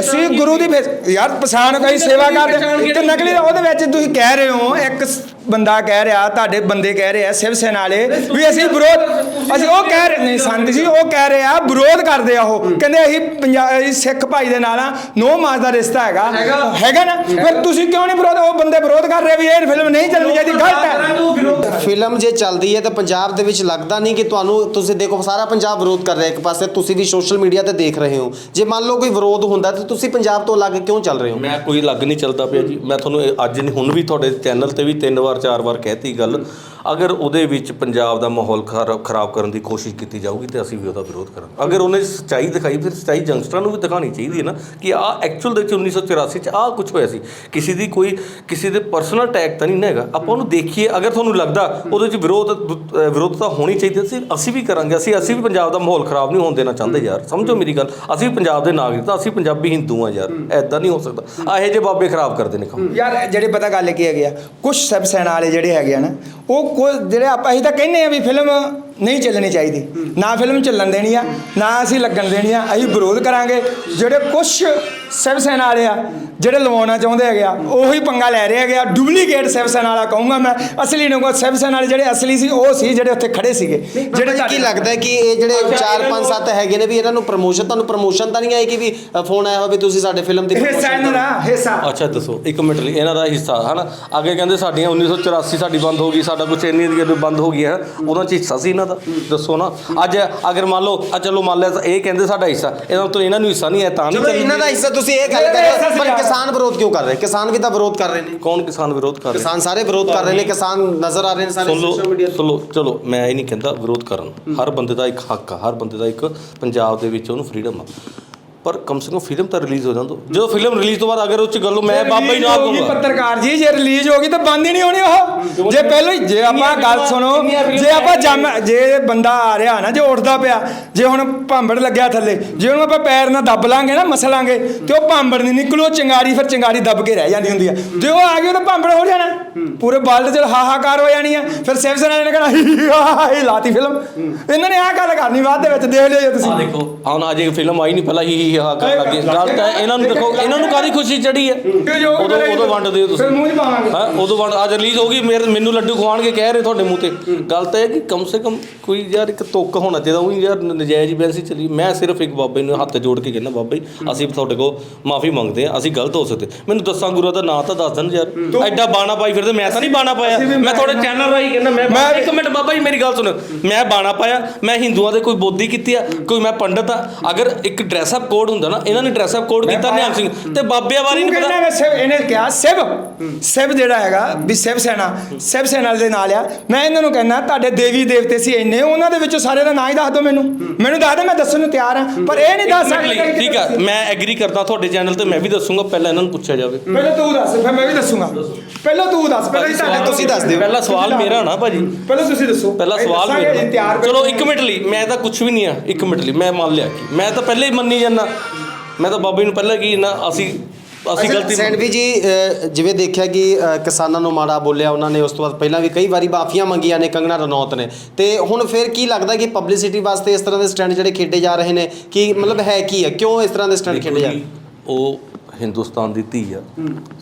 ਅਸੀਂ ਗੁਰੂ ਦੀ ਯਾਰ ਪਛਾਣ ਕਈ ਸੇਵਾ ਕਰਦੇ। ਤੇ ਕਿਹੜੀ ਨਕਲੀ ਉਹਦੇ ਵਿੱਚ ਤੁਸੀਂ ਕਹਿ ਰਹੇ ਹੋ ਇੱਕ ਬੰਦਾ ਕਹਿ ਰਿਹਾ ਤੁਹਾਡੇ ਬੰਦੇ ਕਹਿ ਰਹੇ ਆ ਸਿਵ ਸੈਨਾ ਵਾਲੇ ਵੀ ਅਸੀਂ ਵਿਰੋਧ ਅਸੀਂ ਉਹ ਕਹਿ ਰਹੇ ਨਹੀਂ ਸੰਤ ਜੀ ਉਹ ਕਹਿ ਰਹੇ ਆ ਵਿਰੋਧ ਕਰਦੇ ਆ ਉਹ। ਕਹਿੰਦੇ ਅਸੀਂ ਪੰਜਾਬ ਸਿੱਖ ਭਾਈ ਦੇ ਨਾਲ ਆ ਨੋ ਮਾਸ ਦਾ ਰਿਸ਼ਤਾ ਹੈਗਾ। ਹੈਗਾ। ਨਾ? ਫਿਰ ਤੁਸੀਂ ਕਿਉਂ ਨਹੀਂ ਵਿਰੋਧ ਉਹ ਬੰਦੇ ਵਿਰੋਧ ਕਰ ਰਹੇ ਵੀ ਇਹ ਫਿਲਮ ਨਹੀਂ ਚੱਲਣੀ ਚਾਹੀਦੀ ਗਲਤ ਹੈ। ਫਿਲਮ ਜੇ ਚੱਲਦੀ ਹੈ ਤਾਂ ਪੰਜਾਬ ਦੇ ਵਿੱਚ ਲੱਗਦਾ ਨਹੀਂ ਕਿ ਤੁਹਾਨੂੰ ਤੁਸੀਂ ਦੇਖੋ ਸਾਰਾ ਪੰਜਾਬ ਵਿਰੋਧ ਕਰ ਰਿਹਾ ਇੱਕ ਪਾਸੇ ਤੁਸੀਂ ਵੀ ਸੋਸ਼ਲ ਮੀਡੀਆ ਤੇ ਦੇਖ ਰਹੇ ਹੋ। ਜੇ ਮੰਨ ਲਓ ਕੋਈ ਵਿਰੋਧ ਹੁੰਦਾ ਤਾਂ ਤੁਸੀਂ ਪੰਜਾਬ ਤੋਂ ਅਲੱਗ ਕਿਉਂ ਚੱਲ ਰਹੇ ਹੋ? ਮੈਂ ਕੋਈ ਲੱਗ ਨਹੀਂ ਚੱਲਦਾ ਪਿਆ ਜੀ। ਮੈਂ ਤੁਹਾਨੂੰ ਅੱਜ ਨਹੀਂ ਹੁਣ ਵੀ ਤੁਹਾਡੇ ਚੈਨਲ ਤੇ ਵੀ ਤਿੰਨ ਵਾਰ ਚਾਰ ਵਾਰ ਕਹਿਤੀ ਗੱਲ ਅਗਰ ਉਹਦੇ ਵਿੱਚ ਪੰਜਾਬ ਦਾ ਮਾਹੌਲ ਖਰਾਬ ਕਰਨ ਦੀ ਕੋਸ਼ਿਸ਼ ਕੀਤੀ ਜਾਊਗੀ ਤੇ ਅਸੀਂ ਵੀ ਉਹਦਾ ਵਿਰੋਧ ਕਰਾਂਗੇ। ਅਗਰ ਉਹਨੇ ਸੱਚਾਈ ਦਿਖਾਈ ਫਿਰ ਸੱਚਾਈ ਜੰਗਸਟਰਾਂ ਨੂੰ ਵੀ ਦਿਖਾਣੀ ਚਾਹੀਦੀ ਹੈ ਨਾ ਕਿ ਆ ਐਕਚੁਅਲ ਦੇ ਵਿੱਚ 1984 ਚ ਆ ਕੁਝ ਹੋਇਆ ਸੀ। ਕਿਸੇ ਦੀ ਕੋਈ ਕਿਸੇ ਦੇ ਪਰਸਨਲ ਅਟੈਕ ਤਾਂ ਨਹੀਂ ਹੈਗਾ। ਆਪਾਂ ਉਹਨੂੰ ਦੇਖੀਏ ਅਗਰ ਤੁਹਾਨੂੰ ਲੱਗਦਾ ਉਹਦੇ ਵਿੱਚ ਵਿਰੋਧ ਅ, ਵਿਰੋਧਤਾ ਹੋਣੀ ਚਾਹੀਦੀ ਸੀ ਅਸੀਂ ਵੀ ਕਰਾਂਗੇ। ਅਸੀਂ ਅਸੀਂ ਵੀ ਪੰਜਾਬ ਦਾ ਮਾਹੌਲ ਖਰਾਬ ਨਹੀਂ ਹੋਣ ਦੇਣਾ ਚਾਹੁੰਦੇ ਯਾਰ। ਸਮਝੋ ਮੇਰੀ ਗੱਲ ਅਸੀਂ ਵੀ ਪੰਜਾਬ ਦੇ ਨਾਗਰਿਕ ਤਾਂ ਅਸੀਂ ਪੰਜਾਬੀ ਹਿੰਦੂ ਆ ਯਾਰ। ਐਦਾਂ ਨਹੀਂ ਹੋ ਸਕਦਾ। ਆ ਇਹੋ ਜਿਹੇ ਬਾਬੇ ਖਰਾਬ ਕਰਦੇ ਨੇ ਕੰਮ। ਯਾਰ ਜਿਹੜੇ ਪਤਾ ਗੱਲ ਕੀ ਹੈਗੀ ਆ ਕੁਝ ਸਬ ਵਾਲੇ ਜਿਹੜੇ ਹੈਗੇ ਆ ਨਾ, ਉਹ ਕੋ ਜਿਹੜੇ ਆਪਾਂ ਅਸੀਂ ਤਾਂ ਕਹਿੰਦੇ ਆ ਵੀ ਫਿਲਮ ਨਹੀਂ ਚੱਲਣੀ ਚਾਹੀਦੀ। ਨਾ ਫਿਲਮ ਚੱਲਣ ਦੇਣੀ ਆ ਨਾ ਅਸੀਂ ਲੱਗਣ ਦੇਣੀ ਆ ਅਸੀਂ ਵਿਰੋਧ ਕਰਾਂਗੇ। ਜਿਹੜੇ ਕੁਝ ਸਿਵ ਸੈਨਾ ਵਾਲੇ ਆ ਜਿਹੜੇ ਲਵਾਉਣਾ ਚਾਹੁੰਦੇ ਹੈਗੇ ਆ ਉਹੀ ਪੰਗਾ ਲੈ ਰਹੇ ਹੈਗੇ ਆ। ਡੁਪਲੀਕੇਟ ਸਿਵ ਸੈਨਾ ਵਾਲਾ ਕਹੂੰਗਾ ਮੈਂ। ਅਸਲੀ ਨੂੰ ਕੋ ਸਿਵ ਸੈਨਾ ਵਾਲੇ ਜਿਹੜੇ ਅਸਲੀ ਸੀ ਉਹ ਸੀ ਜਿਹੜੇ ਉੱਥੇ ਖੜੇ ਸੀਗੇ। ਜਿਹੜੇ ਕੀ ਲੱਗਦਾ ਕਿ ਇਹ ਜਿਹੜੇ 4 5 7 ਹੈਗੇ ਨੇ ਵੀ ਇਹਨਾਂ ਨੂੰ ਪ੍ਰਮੋਸ਼ਨ ਤੁਹਾਨੂੰ ਪ੍ਰਮੋਸ਼ਨ ਤਾਂ ਨਹੀਂ ਆਏਗੀ ਵੀ ਫੋਨ ਆਇਆ ਹੋਵੇ ਤੁਸੀਂ ਸਾਡੇ ਫਿਲਮ ਦੀ ਹਿੱਸਾ ਇਹਨਾਂ ਦਾ ਹਿੱਸਾ। ਅੱਛਾ ਦੱਸੋ ਇੱਕ ਮਿੰਟ ਲਈ ਇਹਨਾਂ ਦਾ ਹਿੱਸਾ ਹਨਾ? ਅੱਗੇ ਕਹਿੰਦੇ ਸਾਡੀਆਂ 1984 ਸਾਡੀ ਬੰਦ ਹੋ ਗਈ ਸਾਡਾ ਕੁਝ ਇੰਨੀ ਦੀ ਬੰਦ ਹੋ ਗਈ ਹੈ ਉਹਨਾਂ ਚ ਹਿੱਸਾ ਸੀ ਇਹਨਾਂ ਦਾ। ਦੱਸੋ ਨਾ। ਅੱਜ ਅਗਰ ਮੰਨ ਲਓ ਆ ਚਲੋ ਮੰਨ ਲਿਆ ਇਹ ਕਹਿੰਦੇ ਸਾਡਾ ਹਿੱਸਾ। ਇਹਨਾਂ ਤੋਂ ਇਹਨਾਂ ਨੂੰ ਹਿੱਸਾ ਨਹੀਂ ਹੈ ਤਾਂ ਨਹੀਂ ਚਲੋ। ਇਹਨਾਂ ਦਾ ਹਿੱਸਾ ਤੁਸੀਂ ਇਹ ਗੱਲ ਕਰ ਰਹੇ ਹੋ ਪਰ ਕਿਸਾਨ ਵਿਰੋਧ ਕਿਉਂ ਕਰ ਰਹੇ? ਕਿਸਾਨ ਵੀ ਤਾਂ ਵਿਰੋਧ ਕਰ ਰਹੇ ਨੇ? ਕੌਣ ਕਿਸਾਨ ਵਿਰੋਧ ਕਰ ਰਿਹਾ? ਕਿਸਾਨ ਸਾਰੇ ਵਿਰੋਧ ਕਰ ਰਹੇ ਨੇ ਕਿਸਾਨ ਨਜ਼ਰ ਆ ਰਹੇ ਨੇ ਸਾਰੇ ਸੋਸ਼ਲ ਮੀਡੀਆ ਚਲੋ ਚਲੋ ਮੈਂ ਇਹ ਨਹੀਂ ਕਹਿੰਦਾ ਵਿਰੋਧ ਕਰਨ। ਹਰ ਬੰਦੇ ਦਾ ਇੱਕ ਹੱਕ ਆ ਹਰ ਬੰਦੇ ਦਾ ਇੱਕ ਪੰਜਾਬ ਦੇ ਵਿੱਚ ਉਹਨੂੰ ਫਰੀडम ਆ। ਪਰ ਕਮ ਸੇ ਕਮ ਫਿਲਮ ਤਾਂ ਰਿਲੀਜ਼ ਹੋ ਜਾਂਦੋ। ਜਦੋਂ ਫਿਲਮ ਰਿਲੀਜ਼ ਤੋਂ ਬਾਅਦ ਅਗਰ ਉਹ ਚ ਗੱਲ ਮੈਂ ਬਾਬਾ ਹੀ ਨਾ ਕਹੂੰਗਾ। ਪੱਤਰਕਾਰ ਜੀ ਜੇ ਰਿਲੀਜ਼ ਹੋ ਗਈ ਤਾਂ ਬੰਦ ਹੀ ਨਹੀਂ ਹੋਣੀ ਉਹ। ਜੇ ਪਹਿਲਾਂ ਹੀ ਜੇ ਆਪਾਂ ਗੱਲ ਸੁਣੋ ਜੇ ਆਪਾਂ ਜੰਮ ਜੇ ਬੰਦਾ ਆ ਰਿਹਾ ਨਾ ਜੇ ਉੱਠਦਾ ਪਿਆ ਜੇ ਹੁਣ ਭਾਂਬੜ ਲੱਗਿਆ ਥੱਲੇ ਜੇ ਉਹਨੂੰ ਆਪਾਂ ਪੈਰ ਨਾਲ ਦੱਬ ਲਾਂਗੇ ਨਾ ਮਸਲਾਂਗੇ ਤੇ ਉਹ ਭਾਂਬੜ ਨਹੀਂ ਨਿਕਲੋ ਚਿੰਗਾਰੀ ਫਿਰ ਚਿੰਗਾਰੀ ਦੱਬ ਕੇ ਰਹਿ ਜਾਂਦੀ ਹੁੰਦੀ ਆ। ਜੇ ਉਹ ਆ ਗਈ ਤਾਂ ਭਾਂਬੜ ਹੋ ਜਾਣਾ। ਪੂਰੇ ਵਰਲਡ 'ਚ ਹਾਹਾਕਾਰ ਹੋ ਜਾਣੀ ਆ। ਫਿਰ ਸਿਵਸੈਨਾ ਨੇ ਕਹਿਣਾ ਇਹ ਲਾਤੀ ਫਿਲਮ। ਇਹਨਾਂ ਨੇ ਆਹ ਗੱਲ ਕਰਨੀ ਬਾਅਦ ਦੇ ਵਿੱਚ ਦੇਖ ਲਿਓ ਤੁਸੀਂ। ਆ ਦੇਖੋ ਹੁਣ ਅਜੇ ਫਿਲਮ ਆਈ ਨਹੀਂ ਪਹਿਲਾਂ ਹੀ ਹੀ ਹਾ ਕਰ ਲੱਗੇ। ਗੱਲ ਤਾਂ ਇਹਨਾਂ ਨੂੰ ਦੇਖੋ ਇਹਨਾਂ ਨੂੰ ਕਾਦੀ ਖੁਸ਼ੀ ਚੜੀ ਹੈ? ਉਦੋਂ ਉਦੋਂ ਵੰਡ ਦਿਓ ਤੁਸੀਂ। ਮੂੰਹ 'ਚ ਪਾਵਾਂਗੇ। ਹਾਂ ਉਦੋਂ ਵੰਡ ਅੱਜ ਰਿਲੀਜ਼ ਹੋ ਗਈ ਮੇਰੇ ਮੈਨੂੰ ਲੱਡੂ ਖਵਾਉਣਗੇ ਕਹਿ ਰਹੇ ਤੁਹਾਡੇ ਮੂੰਹ ਤੇ। ਗੱਲ ਤਾਂ ਇਹ ਕਿ ਕਮ ਸੇ ਕਮ ਕੋਈ ਯਾਰ ਇੱਕ ਤੁੱਕ ਹੋਣਾ ਚਾਹੀਦਾ ਉਹ ਯਾਰ ਨਜਾਇਜ਼ ਬੈਂਸੀ ਚਲੀ। ਮੈਂ ਸਿਰਫ ਇੱਕ ਬਾਬੇ ਨੂੰ ਹੱਥ ਜੋੜ ਕੇ ਕਹਿੰਦਾ ਬਾਬਾ ਜੀ ਅਸੀਂ ਤੁਹਾਡੇ ਕੋਲ ਮਾਫੀ ਮੰਗਦੇ ਆ ਅਸੀਂ ਗਲਤ ਹੋ ਸਕਦੇ। ਮੈਨੂੰ ਦੱਸਾਂ ਗੁਰੂ ਦਾ ਨਾਂ ਤਾਂ ਦੱਸ ਦੇਣ ਯਾਰ। ਐਡਾ ਬਾਣਾ ਪਾਈ ਫਿਰਦੇ ਮੈਂ ਤਾਂ ਨਹੀਂ ਬਾਣਾ ਪਾਇਆ। ਮੈਂ ਤੁਹਾਡੇ ਚੈਨਲ ਰਾਹੀਂ ਕਹਿੰਦਾ ਮੈਂ- ਇੱਕ ਮਿੰਟ ਬਾਬਾ ਜੀ ਮੇਰੀ ਗੱਲ ਸੁਣੋ। ਮੈਂ ਬਾਣਾ ਪਾਇਆ ਮੈਂ ਹਿੰਦੂਆਂ ਦੇ ਕੋਈ ਬੋਧੀ ਕੀਤੀ ਆ ਕੋਈ ਮੈਂ ਪੰਡਤ ਆ। ਅਗਰ ਇੱਕ ਡਰੈਸ ਅਪ ਕੋਡ ਹੁੰਦਾ ਨਾ ਇਹਨਾਂ ਨੇ ਡਰੈਸ ਅਪ ਕੋਡ ਕੀਤਾ ਨਿਹੰਗ ਸਿੰਘ ਤੇ ਬਾਬਿਆਂ ਬਾਰੇ ਨਹੀਂ ਪਤਾ ਮੈਂ ਸਿਵ ਇਹਨੇ ਕਿਹਾ ਸਿਵ। ਸਿਵ ਜਿਹੜਾ ਹੈਗਾ ਵੀ ਸਿਵ ਸੈਨਾ ਸਿਵ ਸੈਨਾ ਦੇ ਨਾਲ ਆ। ਮੈਂ ਇਹਨਾਂ ਨੂੰ ਕਹਿੰਦਾ ਤੁਹਾਡੇ ਦੇਵੀ ਦੇਵਤੇ ਸੀ ਇੰਨੇ ਉਹਨਾਂ ਦੇ ਵਿੱਚੋਂ ਸਾਰੇ ਦਾ ਨਾਂ ਹੀ ਦੱਸ ਦਿਓ ਮੈਨੂੰ। ਮੈਨੂੰ ਦੱਸ ਦੇ ਮੈਂ ਦੱਸਣ ਨੂੰ ਤਿਆਰ ਹਾਂ। ਪਰ ਇਹ ਨਹੀਂ ਦੱਸ ਸਕਦੇ ਠੀਕ ਆ ਮੈਂ ਐਗਰੀ ਕਰਦਾ ਤੁਹਾਡੇ ਚੈਨਲ ਤੇ ਮੈਂ ਵੀ ਦੱਸੂਗਾ ਪਹਿਲਾਂ ਇਹਨਾਂ ਨੂੰ ਪੁੱਛਿਆ ਜਾਵੇ। ਪਹਿਲਾਂ ਤੂੰ ਦੱਸ ਫਿਰ ਮੈਂ ਵੀ ਦੱਸੂਗਾ। ਪਹਿਲਾਂ ਤੂੰ ਦੱਸ ਪਹਿਲਾਂ ਤੁਹਾਡੇ ਤੁਸੀਂ ਦੱਸ ਦਿਓ। ਪਹਿਲਾ ਸਵਾਲ ਮੇਰਾ ਨਾ ਭਾਜੀ। ਪਹਿਲਾਂ ਤੁਸੀਂ ਦੱਸੋ। ਪਹਿਲਾ ਸਵਾਲ ਮੇਰਾ। ਚਲੋ ਬੈਠੇ ਇੱਕ ਮਿੰਟ ਲਈ ਮੈਂ ਤਾਂ ਕੁਝ ਵੀ ਨਹੀਂ ਆ ਇੱਕ ਮਿੰਟ ਲਈ ਮੈਂ ਮੰਨ ਲਿਆ ਕਿ ਮੈਂ ਤਾਂ ਪਹਿਲੇ ਹੀ ਮੰਨੀ ਜਾਂਦਾ। ਮੈਂ ਤਾਂ ਬਾਬੇ ਨੂੰ ਪਹਿਲਾਂ ਕੀ ਨਾ ਅਸੀਂ ਅਸੀਂ ਗਲਤੀ ਸੈਂਡਵੀ ਜੀ ਜਿਵੇਂ ਦੇਖਿਆ ਕਿ ਕਿਸਾਨਾਂ ਨੂੰ ਮਾੜਾ ਬੋਲਿਆ ਉਹਨਾਂ ਨੇ ਉਸ ਤੋਂ ਬਾਅਦ ਪਹਿਲਾਂ ਵੀ ਕਈ ਵਾਰੀ ਮਾਫੀਆਂ ਮੰਗੀਆਂ ਨੇ ਕੰਗਣਾ ਰਣੌਤ ਨੇ। ਤੇ ਹੁਣ ਫਿਰ ਕੀ ਲੱਗਦਾ ਕਿ ਪਬਲਿਸਿਟੀ ਵਾਸਤੇ ਇਸ ਤਰ੍ਹਾਂ ਦੇ ਸਟੈਂਡ ਜਿਹੜੇ ਖੇਡੇ ਜਾ ਰਹੇ ਨੇ ਕਿ ਮਤਲਬ ਹੈ ਕੀ ਹੈ ਕਿਉਂ ਇਸ ਤਰ੍ਹਾਂ ਦੇ ਸਟੈਂਡ ਖੇਡੇ ਜਾ ਰਹੇ? ਉਹ ਹਿੰਦੁਸਤਾਨ ਦੀ ਧੀ ਆ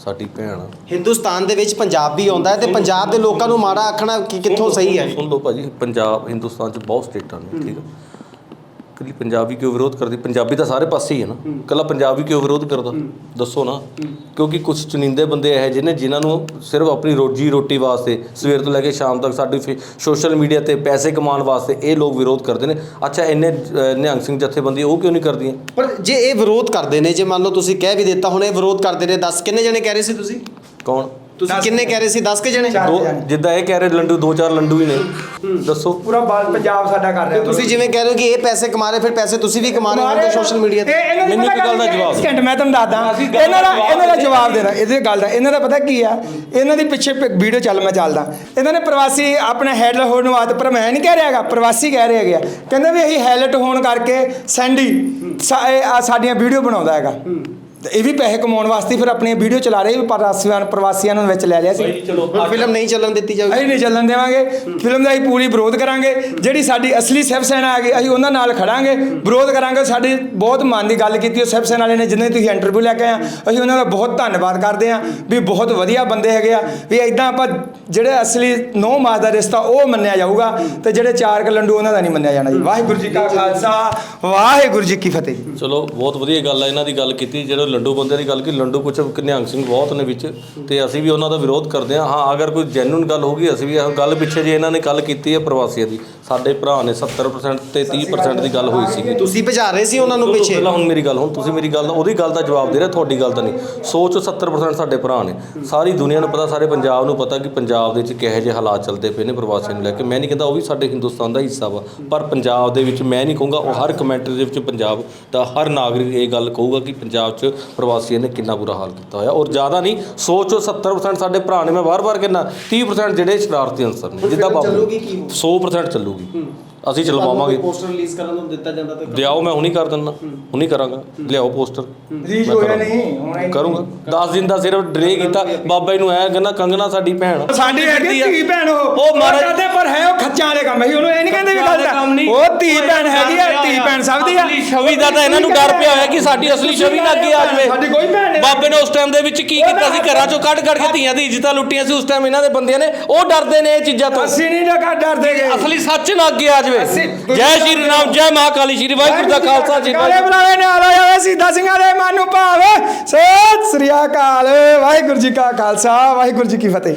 ਸਾਡੀ ਭੈਣ ਆ। ਹਿੰਦੁਸਤਾਨ ਦੇ ਵਿੱਚ ਪੰਜਾਬ ਵੀ ਆਉਂਦਾ ਹੈ ਤੇ ਪੰਜਾਬ ਦੇ ਲੋਕਾਂ ਨੂੰ ਮਾੜਾ ਆਖਣਾ ਕਿ ਕਿੱਥੋਂ ਸਹੀ ਹੈ? ਸੁਣ ਲਓ ਭਾਜੀ ਪੰਜਾਬ ਹਿੰਦੁਸਤਾਨ ਚ ਬਹੁਤ ਸਟੇਟਾਂ ਨੇ ਠੀਕ ਆ। ਕੱਲੀ ਪੰਜਾਬੀ ਕਿਉਂ ਵਿਰੋਧ ਕਰਦੀ? ਪੰਜਾਬੀ ਤਾਂ ਸਾਰੇ ਪਾਸੇ ਹੀ ਹੈ ਨਾ। ਕੱਲਾ ਪੰਜਾਬੀ ਕਿਉਂ ਵਿਰੋਧ ਕਰਦਾ? ਦੱਸੋ ਨਾ। ਕਿਉਂਕਿ ਕੁਝ ਚੁਣਿੰਦੇ ਬੰਦੇ ਇਹ ਜਿਹਨੇ ਜਿਨ੍ਹਾਂ ਨੂੰ ਸਿਰਫ ਆਪਣੀ ਰੋਜੀ ਰੋਟੀ ਵਾਸਤੇ ਸਵੇਰ ਤੋਂ ਲੈ ਕੇ ਸ਼ਾਮ ਤੱਕ ਸਾਡੀ ਸੋਸ਼ਲ ਮੀਡੀਆ ਤੇ ਪੈਸੇ ਕਮਾਉਣ ਵਾਸਤੇ ਇਹ ਲੋਕ ਵਿਰੋਧ ਕਰਦੇ ਨੇ। ਅੱਛਾ ਇੰਨੇ ਅਹ, ਨਿਹੰਗ ਸਿੰਘ ਜਥੇਬੰਦੀ ਉਹ ਕਿਉਂ ਨਹੀਂ ਕਰਦੀਆਂ? ਪਰ ਜੇ ਇਹ ਵਿਰੋਧ ਕਰਦੇ ਨੇ ਜੇ ਮੰਨ ਲਓ ਤੁਸੀਂ ਕਹਿ ਵੀ ਦਿੱਤਾ ਹੁਣ ਇਹ ਵਿਰੋਧ ਕਰਦੇ ਨੇ ਦੱਸ ਕਿੰਨੇ ਜਣੇ ਕਹਿ ਰਹੇ ਸੀ ਤੁਸੀਂ? ਕੌਣ? ਤੁਸੀਂ ਕਿੰਨੇ ਕਹਿ ਰਹੇ ਸੀ? 10 ਕੇ ਜਣੇ? ਦੋ। ਜਿੱਦਾਂ ਇਹ ਕਹਿ ਰਹੇ ਲੰਡੂ ਦੋ ਚਾਰ ਲੰਡੂ ਹੀ ਨੇ। ਦੱਸੋ। ਪੂਰਾ ਬਾਲ ਪੰਜਾਬ ਸਾਡਾ ਕਰ ਰਿਹਾ। ਤੁਸੀਂ ਜਿਵੇਂ ਕਹਿ ਰਹੇ ਹੋ ਕਿ ਇਹ ਪੈਸੇ ਕਮਾ ਰਹੇ ਫਿਰ ਪੈਸੇ ਤੁਸੀਂ ਵੀ ਕਮਾ ਰਹੇ ਹੋ ਸੋਸ਼ਲ ਮੀਡੀਆ ਤੇ ਮੈਨੂੰ ਪਤਾ ਇੱਕ ਗੱਲ ਦਾ ਕੀ? ਜਵਾਬ ਇੱਕ ਮਿੰਟ ਮੈਂ ਤੁਹਾਨੂੰ ਦੱਸਦਾ। ਇਹਨਾਂ ਦਾ ਇਹਨਾਂ ਦਾ ਜਵਾਬ ਦੇਣਾ ਇਹਦੇ ਗੱਲ ਦਾ। ਇਹਨਾਂ ਦਾ ਪਤਾ ਕੀ ਆ? ਇਹਨਾਂ ਦੀ ਪਿੱਛੇ ਵੀਡੀਓ ਚੱਲ ਮੈਂ ਚੱਲਦਾ। ਇਹਨਾਂ ਨੇ ਪ੍ਰਵਾਸੀ ਆਪਣਾ ਹੈਡਲ ਹੋਣ ਵਾਸਤੇ ਪਰ ਮੈਂ ਨਹੀਂ ਕਹਿ ਰਿਹਾਗਾ ਪ੍ਰਵਾਸੀ ਕਹਿ ਰਹੇ ਹੈਗੇ। ਕਹਿੰਦੇ ਵੀ ਅਸੀਂ ਹੈਲਟ ਹੋਣ ਕਰਕੇ ਸੈਂਡੀ ਸਾਡੀਆਂ ਵੀਡੀਓ ਬਣਾਉਂਦਾ ਹੈਗਾ। ਤੇ ਇਹ ਵੀ ਪੈਸੇ ਕਮਾਉਣ ਵਾਸਤੇ ਫਿਰ ਆਪਣੀਆਂ ਵੀਡੀਓ ਚਲਾ ਰਹੇ ਵੀ ਪ੍ਰਵਾਸੀਆਂ ਪ੍ਰਵਾਸੀਆਂ ਨੂੰ ਵਿੱਚ ਲੈ ਲਿਆ ਸੀ। ਚਲੋ ਫਿਲਮ ਨਹੀਂ ਚੱਲਣ ਦਿੱਤੀ ਜਾਊਗੀ। ਅਸੀਂ ਨਹੀਂ ਚੱਲਣ ਦੇਵਾਂਗੇ। ਫਿਲਮ ਦਾ ਅਸੀਂ ਪੂਰੀ ਵਿਰੋਧ ਕਰਾਂਗੇ। ਜਿਹੜੀ ਸਾਡੀ ਅਸਲੀ ਸਿਵ ਸੈਨਾ ਆ ਗਈ ਅਸੀਂ ਉਹਨਾਂ ਨਾਲ ਖੜਾਂਗੇ। ਵਿਰੋਧ ਕਰਾਂਗੇ। ਸਾਡੀ ਬਹੁਤ ਮਨ ਦੀ ਗੱਲ ਕੀਤੀ ਉਹ ਸਿਵ ਸੈਨਾ ਵਾਲੇ ਨੇ ਜਿੰਨੇ ਤੁਸੀਂ ਇੰਟਰਵਿਊ ਲੈ ਕੇ ਆ ਅਸੀਂ ਉਹਨਾਂ ਦਾ ਬਹੁਤ ਧੰਨਵਾਦ ਕਰਦੇ ਆ ਵੀ ਬਹੁਤ ਵਧੀਆ ਬੰਦੇ ਹੈਗੇ ਆ। ਵੀ ਐਦਾਂ ਆਪਾਂ ਜਿਹੜੇ ਅਸਲੀ ਨੌ ਮਾਸ ਦਾ ਰਿਸ਼ਤਾ ਉਹ ਮੰਨਿਆ ਜਾਊਗਾ ਤੇ ਜਿਹੜੇ ਚਾਰ ਕਲੰਡੂ ਉਹਨਾਂ ਦਾ ਨਹੀਂ ਮੰਨਿਆ ਜਾਣਾ ਜੀ। ਵਾਹਿਗੁਰੂ ਜੀ ਕਾ ਖਾਲਸਾ ਵਾਹਿਗੁਰੂ ਜੀ ਕੀ ਫਤਿਹ। ਚਲੋ ਬਹੁਤ ਵਧੀਆ ਗੱਲ ਆ ਇਹਨਾਂ ਦੀ ਗੱਲ ਕੀਤੀ ਜਿਹੜੇ ਲੰਡੂ ਬੰਦਿਆਂ ਦੀ ਗੱਲ ਕੀ, ਲੰਡੂ ਕੁਛ ਨਿਹੰਗ ਸਿੰਘ ਬਹੁਤ ਨੇ ਵਿੱਚ ਤੇ ਅਸੀਂ ਵੀ ਉਹਨਾਂ ਦਾ ਵਿਰੋਧ ਕਰਦੇ ਹਾਂ। ਹਾਂ, ਅਗਰ ਕੋਈ ਜੈਨੂਨ ਗੱਲ ਹੋਊਗੀ ਅਸੀਂ ਵੀ ਇਹ ਗੱਲ ਪਿੱਛੇ ਜੇ ਇਹਨਾਂ ਨੇ ਗੱਲ ਕੀਤੀ ਹੈ ਪ੍ਰਵਾਸੀਆਂ ਦੀ। ਸਾਡੇ ਭਰਾ ਨੇ 70% ਤੇ 30% ਦੀ ਗੱਲ ਹੋਈ ਸੀਗੀ। ਤੁਸੀਂ ਭਜਾ ਰਹੇ ਸੀ ਉਹਨਾਂ ਨੂੰ ਚਲੋ ਪਿੱਛੇ? ਪਹਿਲਾਂ ਹੁਣ ਮੇਰੀ ਗੱਲ ਹੁਣ ਤੁਸੀਂ ਮੇਰੀ ਗੱਲ ਦਾ ਉਹਦੀ ਗੱਲ ਦਾ ਜਵਾਬ ਦੇ ਰਹੇ ਤੁਹਾਡੀ ਗੱਲ ਦਾ ਨਹੀਂ। ਸੋਚੋ 70% ਸਾਡੇ ਭਰਾ ਨੇ। ਸਾਰੀ ਦੁਨੀਆ ਨੂੰ ਪਤਾ ਸਾਰੇ ਪੰਜਾਬ ਨੂੰ ਪਤਾ ਕਿ ਪੰਜਾਬ ਦੇ ਵਿੱਚ ਕਿਹੋ ਜਿਹੇ ਹਾਲਾਤ ਚੱਲਦੇ ਪਏ ਨੇ ਪ੍ਰਵਾਸੀਆਂ ਨੂੰ ਲੈ ਕੇ। ਮੈਂ ਨਹੀਂ ਕਹਿੰਦਾ ਉਹ ਵੀ ਸਾਡੇ ਹਿੰਦੁਸਤਾਨ ਦਾ ਹਿੱਸਾ ਵਾ ਪਰ ਪੰਜਾਬ ਦੇ ਵਿੱਚ ਮੈਂ ਨਹੀਂ ਕਹੂੰਗਾ ਉਹ ਹਰ ਕਮੈਂਟ ਦੇ ਵਿੱਚ ਪੰਜਾਬ ਦਾ ਹਰ ਨਾਗਰਿਕ ਇਹ ਗੱਲ ਕਹੂਗਾ ਕਿ ਪੰਜਾਬ 'ਚ ਪ੍ਰਵਾਸੀਆਂ ਨੇ ਕਿੰਨਾ ਬੁਰਾ ਹਾਲ ਕੀਤਾ ਹੋਇਆ। ਔਰ ਜ਼ਿਆਦਾ ਨਹੀਂ ਸੋਚੋ 70% ਸਾਡੇ ਭਰਾ ਨੇ ਮੈਂ ਵਾਰ-ਵਾਰ ਕਹਿੰਦਾ 30% ਜਿਹੜੇ ਸ਼ਰਾਰਤੀ ਅਨਸਰ ਨੇ ਜਿੱਦਾਂ ਬਾਬੂ ਚੱਲੂਗੀ ਕੀ 100% ਚੱਲੂਗੀ ਅਸੀਂ ਚਲਵਾਵਾਂਗੇ ਪੋਸਟਰ ਰਿਲੀਜ਼ ਕਰਨ ਨੂੰ ਦਿੱਤਾ ਜਾਂਦਾ ਤੇ ਲਿਆਓ ਮੈਂ ਹੁਣੀ ਕਰ ਦਿੰਦਾ। ਹੁਣੀ ਕਰਾਂਗਾ। ਲਿਆਓ ਪੋਸਟਰ। ਮੈਂ ਹੋਇਆ ਕਰਾਂਗਾ। ਨਹੀਂ ਹੋਣਾ ਕਰੂੰਗਾ। 10 ਦਿਨ ਦਾ ਸਿਰਫ ਡਰੇ ਕੀਤਾ। ਬਾਬਾ ਜੀ ਨੂੰ ਐ ਕਹਿੰਦਾ ਕੰਗਣਾ ਸਾਡੀ ਭੈਣ। ਸਾਡੀ ਹੈਗੀ ਧੀ ਭੈਣ ਉਹ। ਉਹ ਮਹਾਰਾਜ ਪਰ ਹੈ ਉਹ ਖੱਚਾਂ ਵਾਲੇ ਕੰਮ। ਅਸੀਂ ਉਹਨੂੰ ਇਹ ਨਹੀਂ ਕਹਿੰਦੇ ਵੀ ਗਲਤ ਆ। ਉਹ ਧੀ ਭੈਣ ਹੈਗੀ ਆ ਧੀ ਭੈਣ ਸਭ ਦੀ ਆ। ਛਵੀ ਦਾ ਤਾਂ ਇਹਨਾਂ ਨੂੰ ਡਰ ਪਿਆ ਹੋਇਆ ਕਿ ਸਾਡੀ ਅਸਲੀ ਛਵੀ ਨਾ ਅੱਗੇ ਆ ਜਾਵੇ ਸਾਡੀ ਕੋਈ ਭੈਣ ਨਹੀਂ। ਬਾਬੇ ਨੇ ਉਸ ਟਾਈਮ ਦੇ ਵਿੱਚ ਕੀ ਕੀਤਾ ਸੀ? ਘਰਾਂ ਚੋਂ ਕੱਢ ਕੱਢ ਕੇ ਧੀਆਂ ਦੀ ਇੱਜ਼ਤਾਂ ਲੁੱਟੀਆਂ ਸੀ। ਉਸ ਟਾਈਮ ਇਹਨਾਂ ਦੇ ਬੰਦਿਆਂ ਨੇ ਉਹ ਡਰਦੇ ਨੇ ਇਹ ਚੀਜ਼ਾਂ ਤੋਂ। ਅਸੀਂ ਨਹੀਂ ਡਰ ਡਰਦੇ ਗਏ ਅਸਲੀ ਸੱਚ ਨਾ ਅੱਗੇ ਆ ਜਾਵੇ। ਜੈ ਸ਼੍ਰੀ ਰਾਮ ਜੈ ਮਹਾਕਾਲੀ ਸ਼੍ਰੀ ਵਾਹਿਗੁਰੂ ਦਾ ਖਾਲਸਾ ਜੀ ਕਾਲੇ ਬੁਲਾਵੇ ਨਾਲ ਆ ਜਾਵੇ ਸਿੱਧਾ ਸਿੰਘਾਂ ਦੇ ਮਨ ਨੂੰ ਭਾਵੇ। ਸਤਿ ਸ੍ਰੀ ਅਕਾਲ ਵਾਹਿਗੁਰੂ ਜੀ ਕਾ ਖਾਲਸਾ ਵਾਹਿਗੁਰੂ ਜੀ ਕੀ ਫਤਿਹ।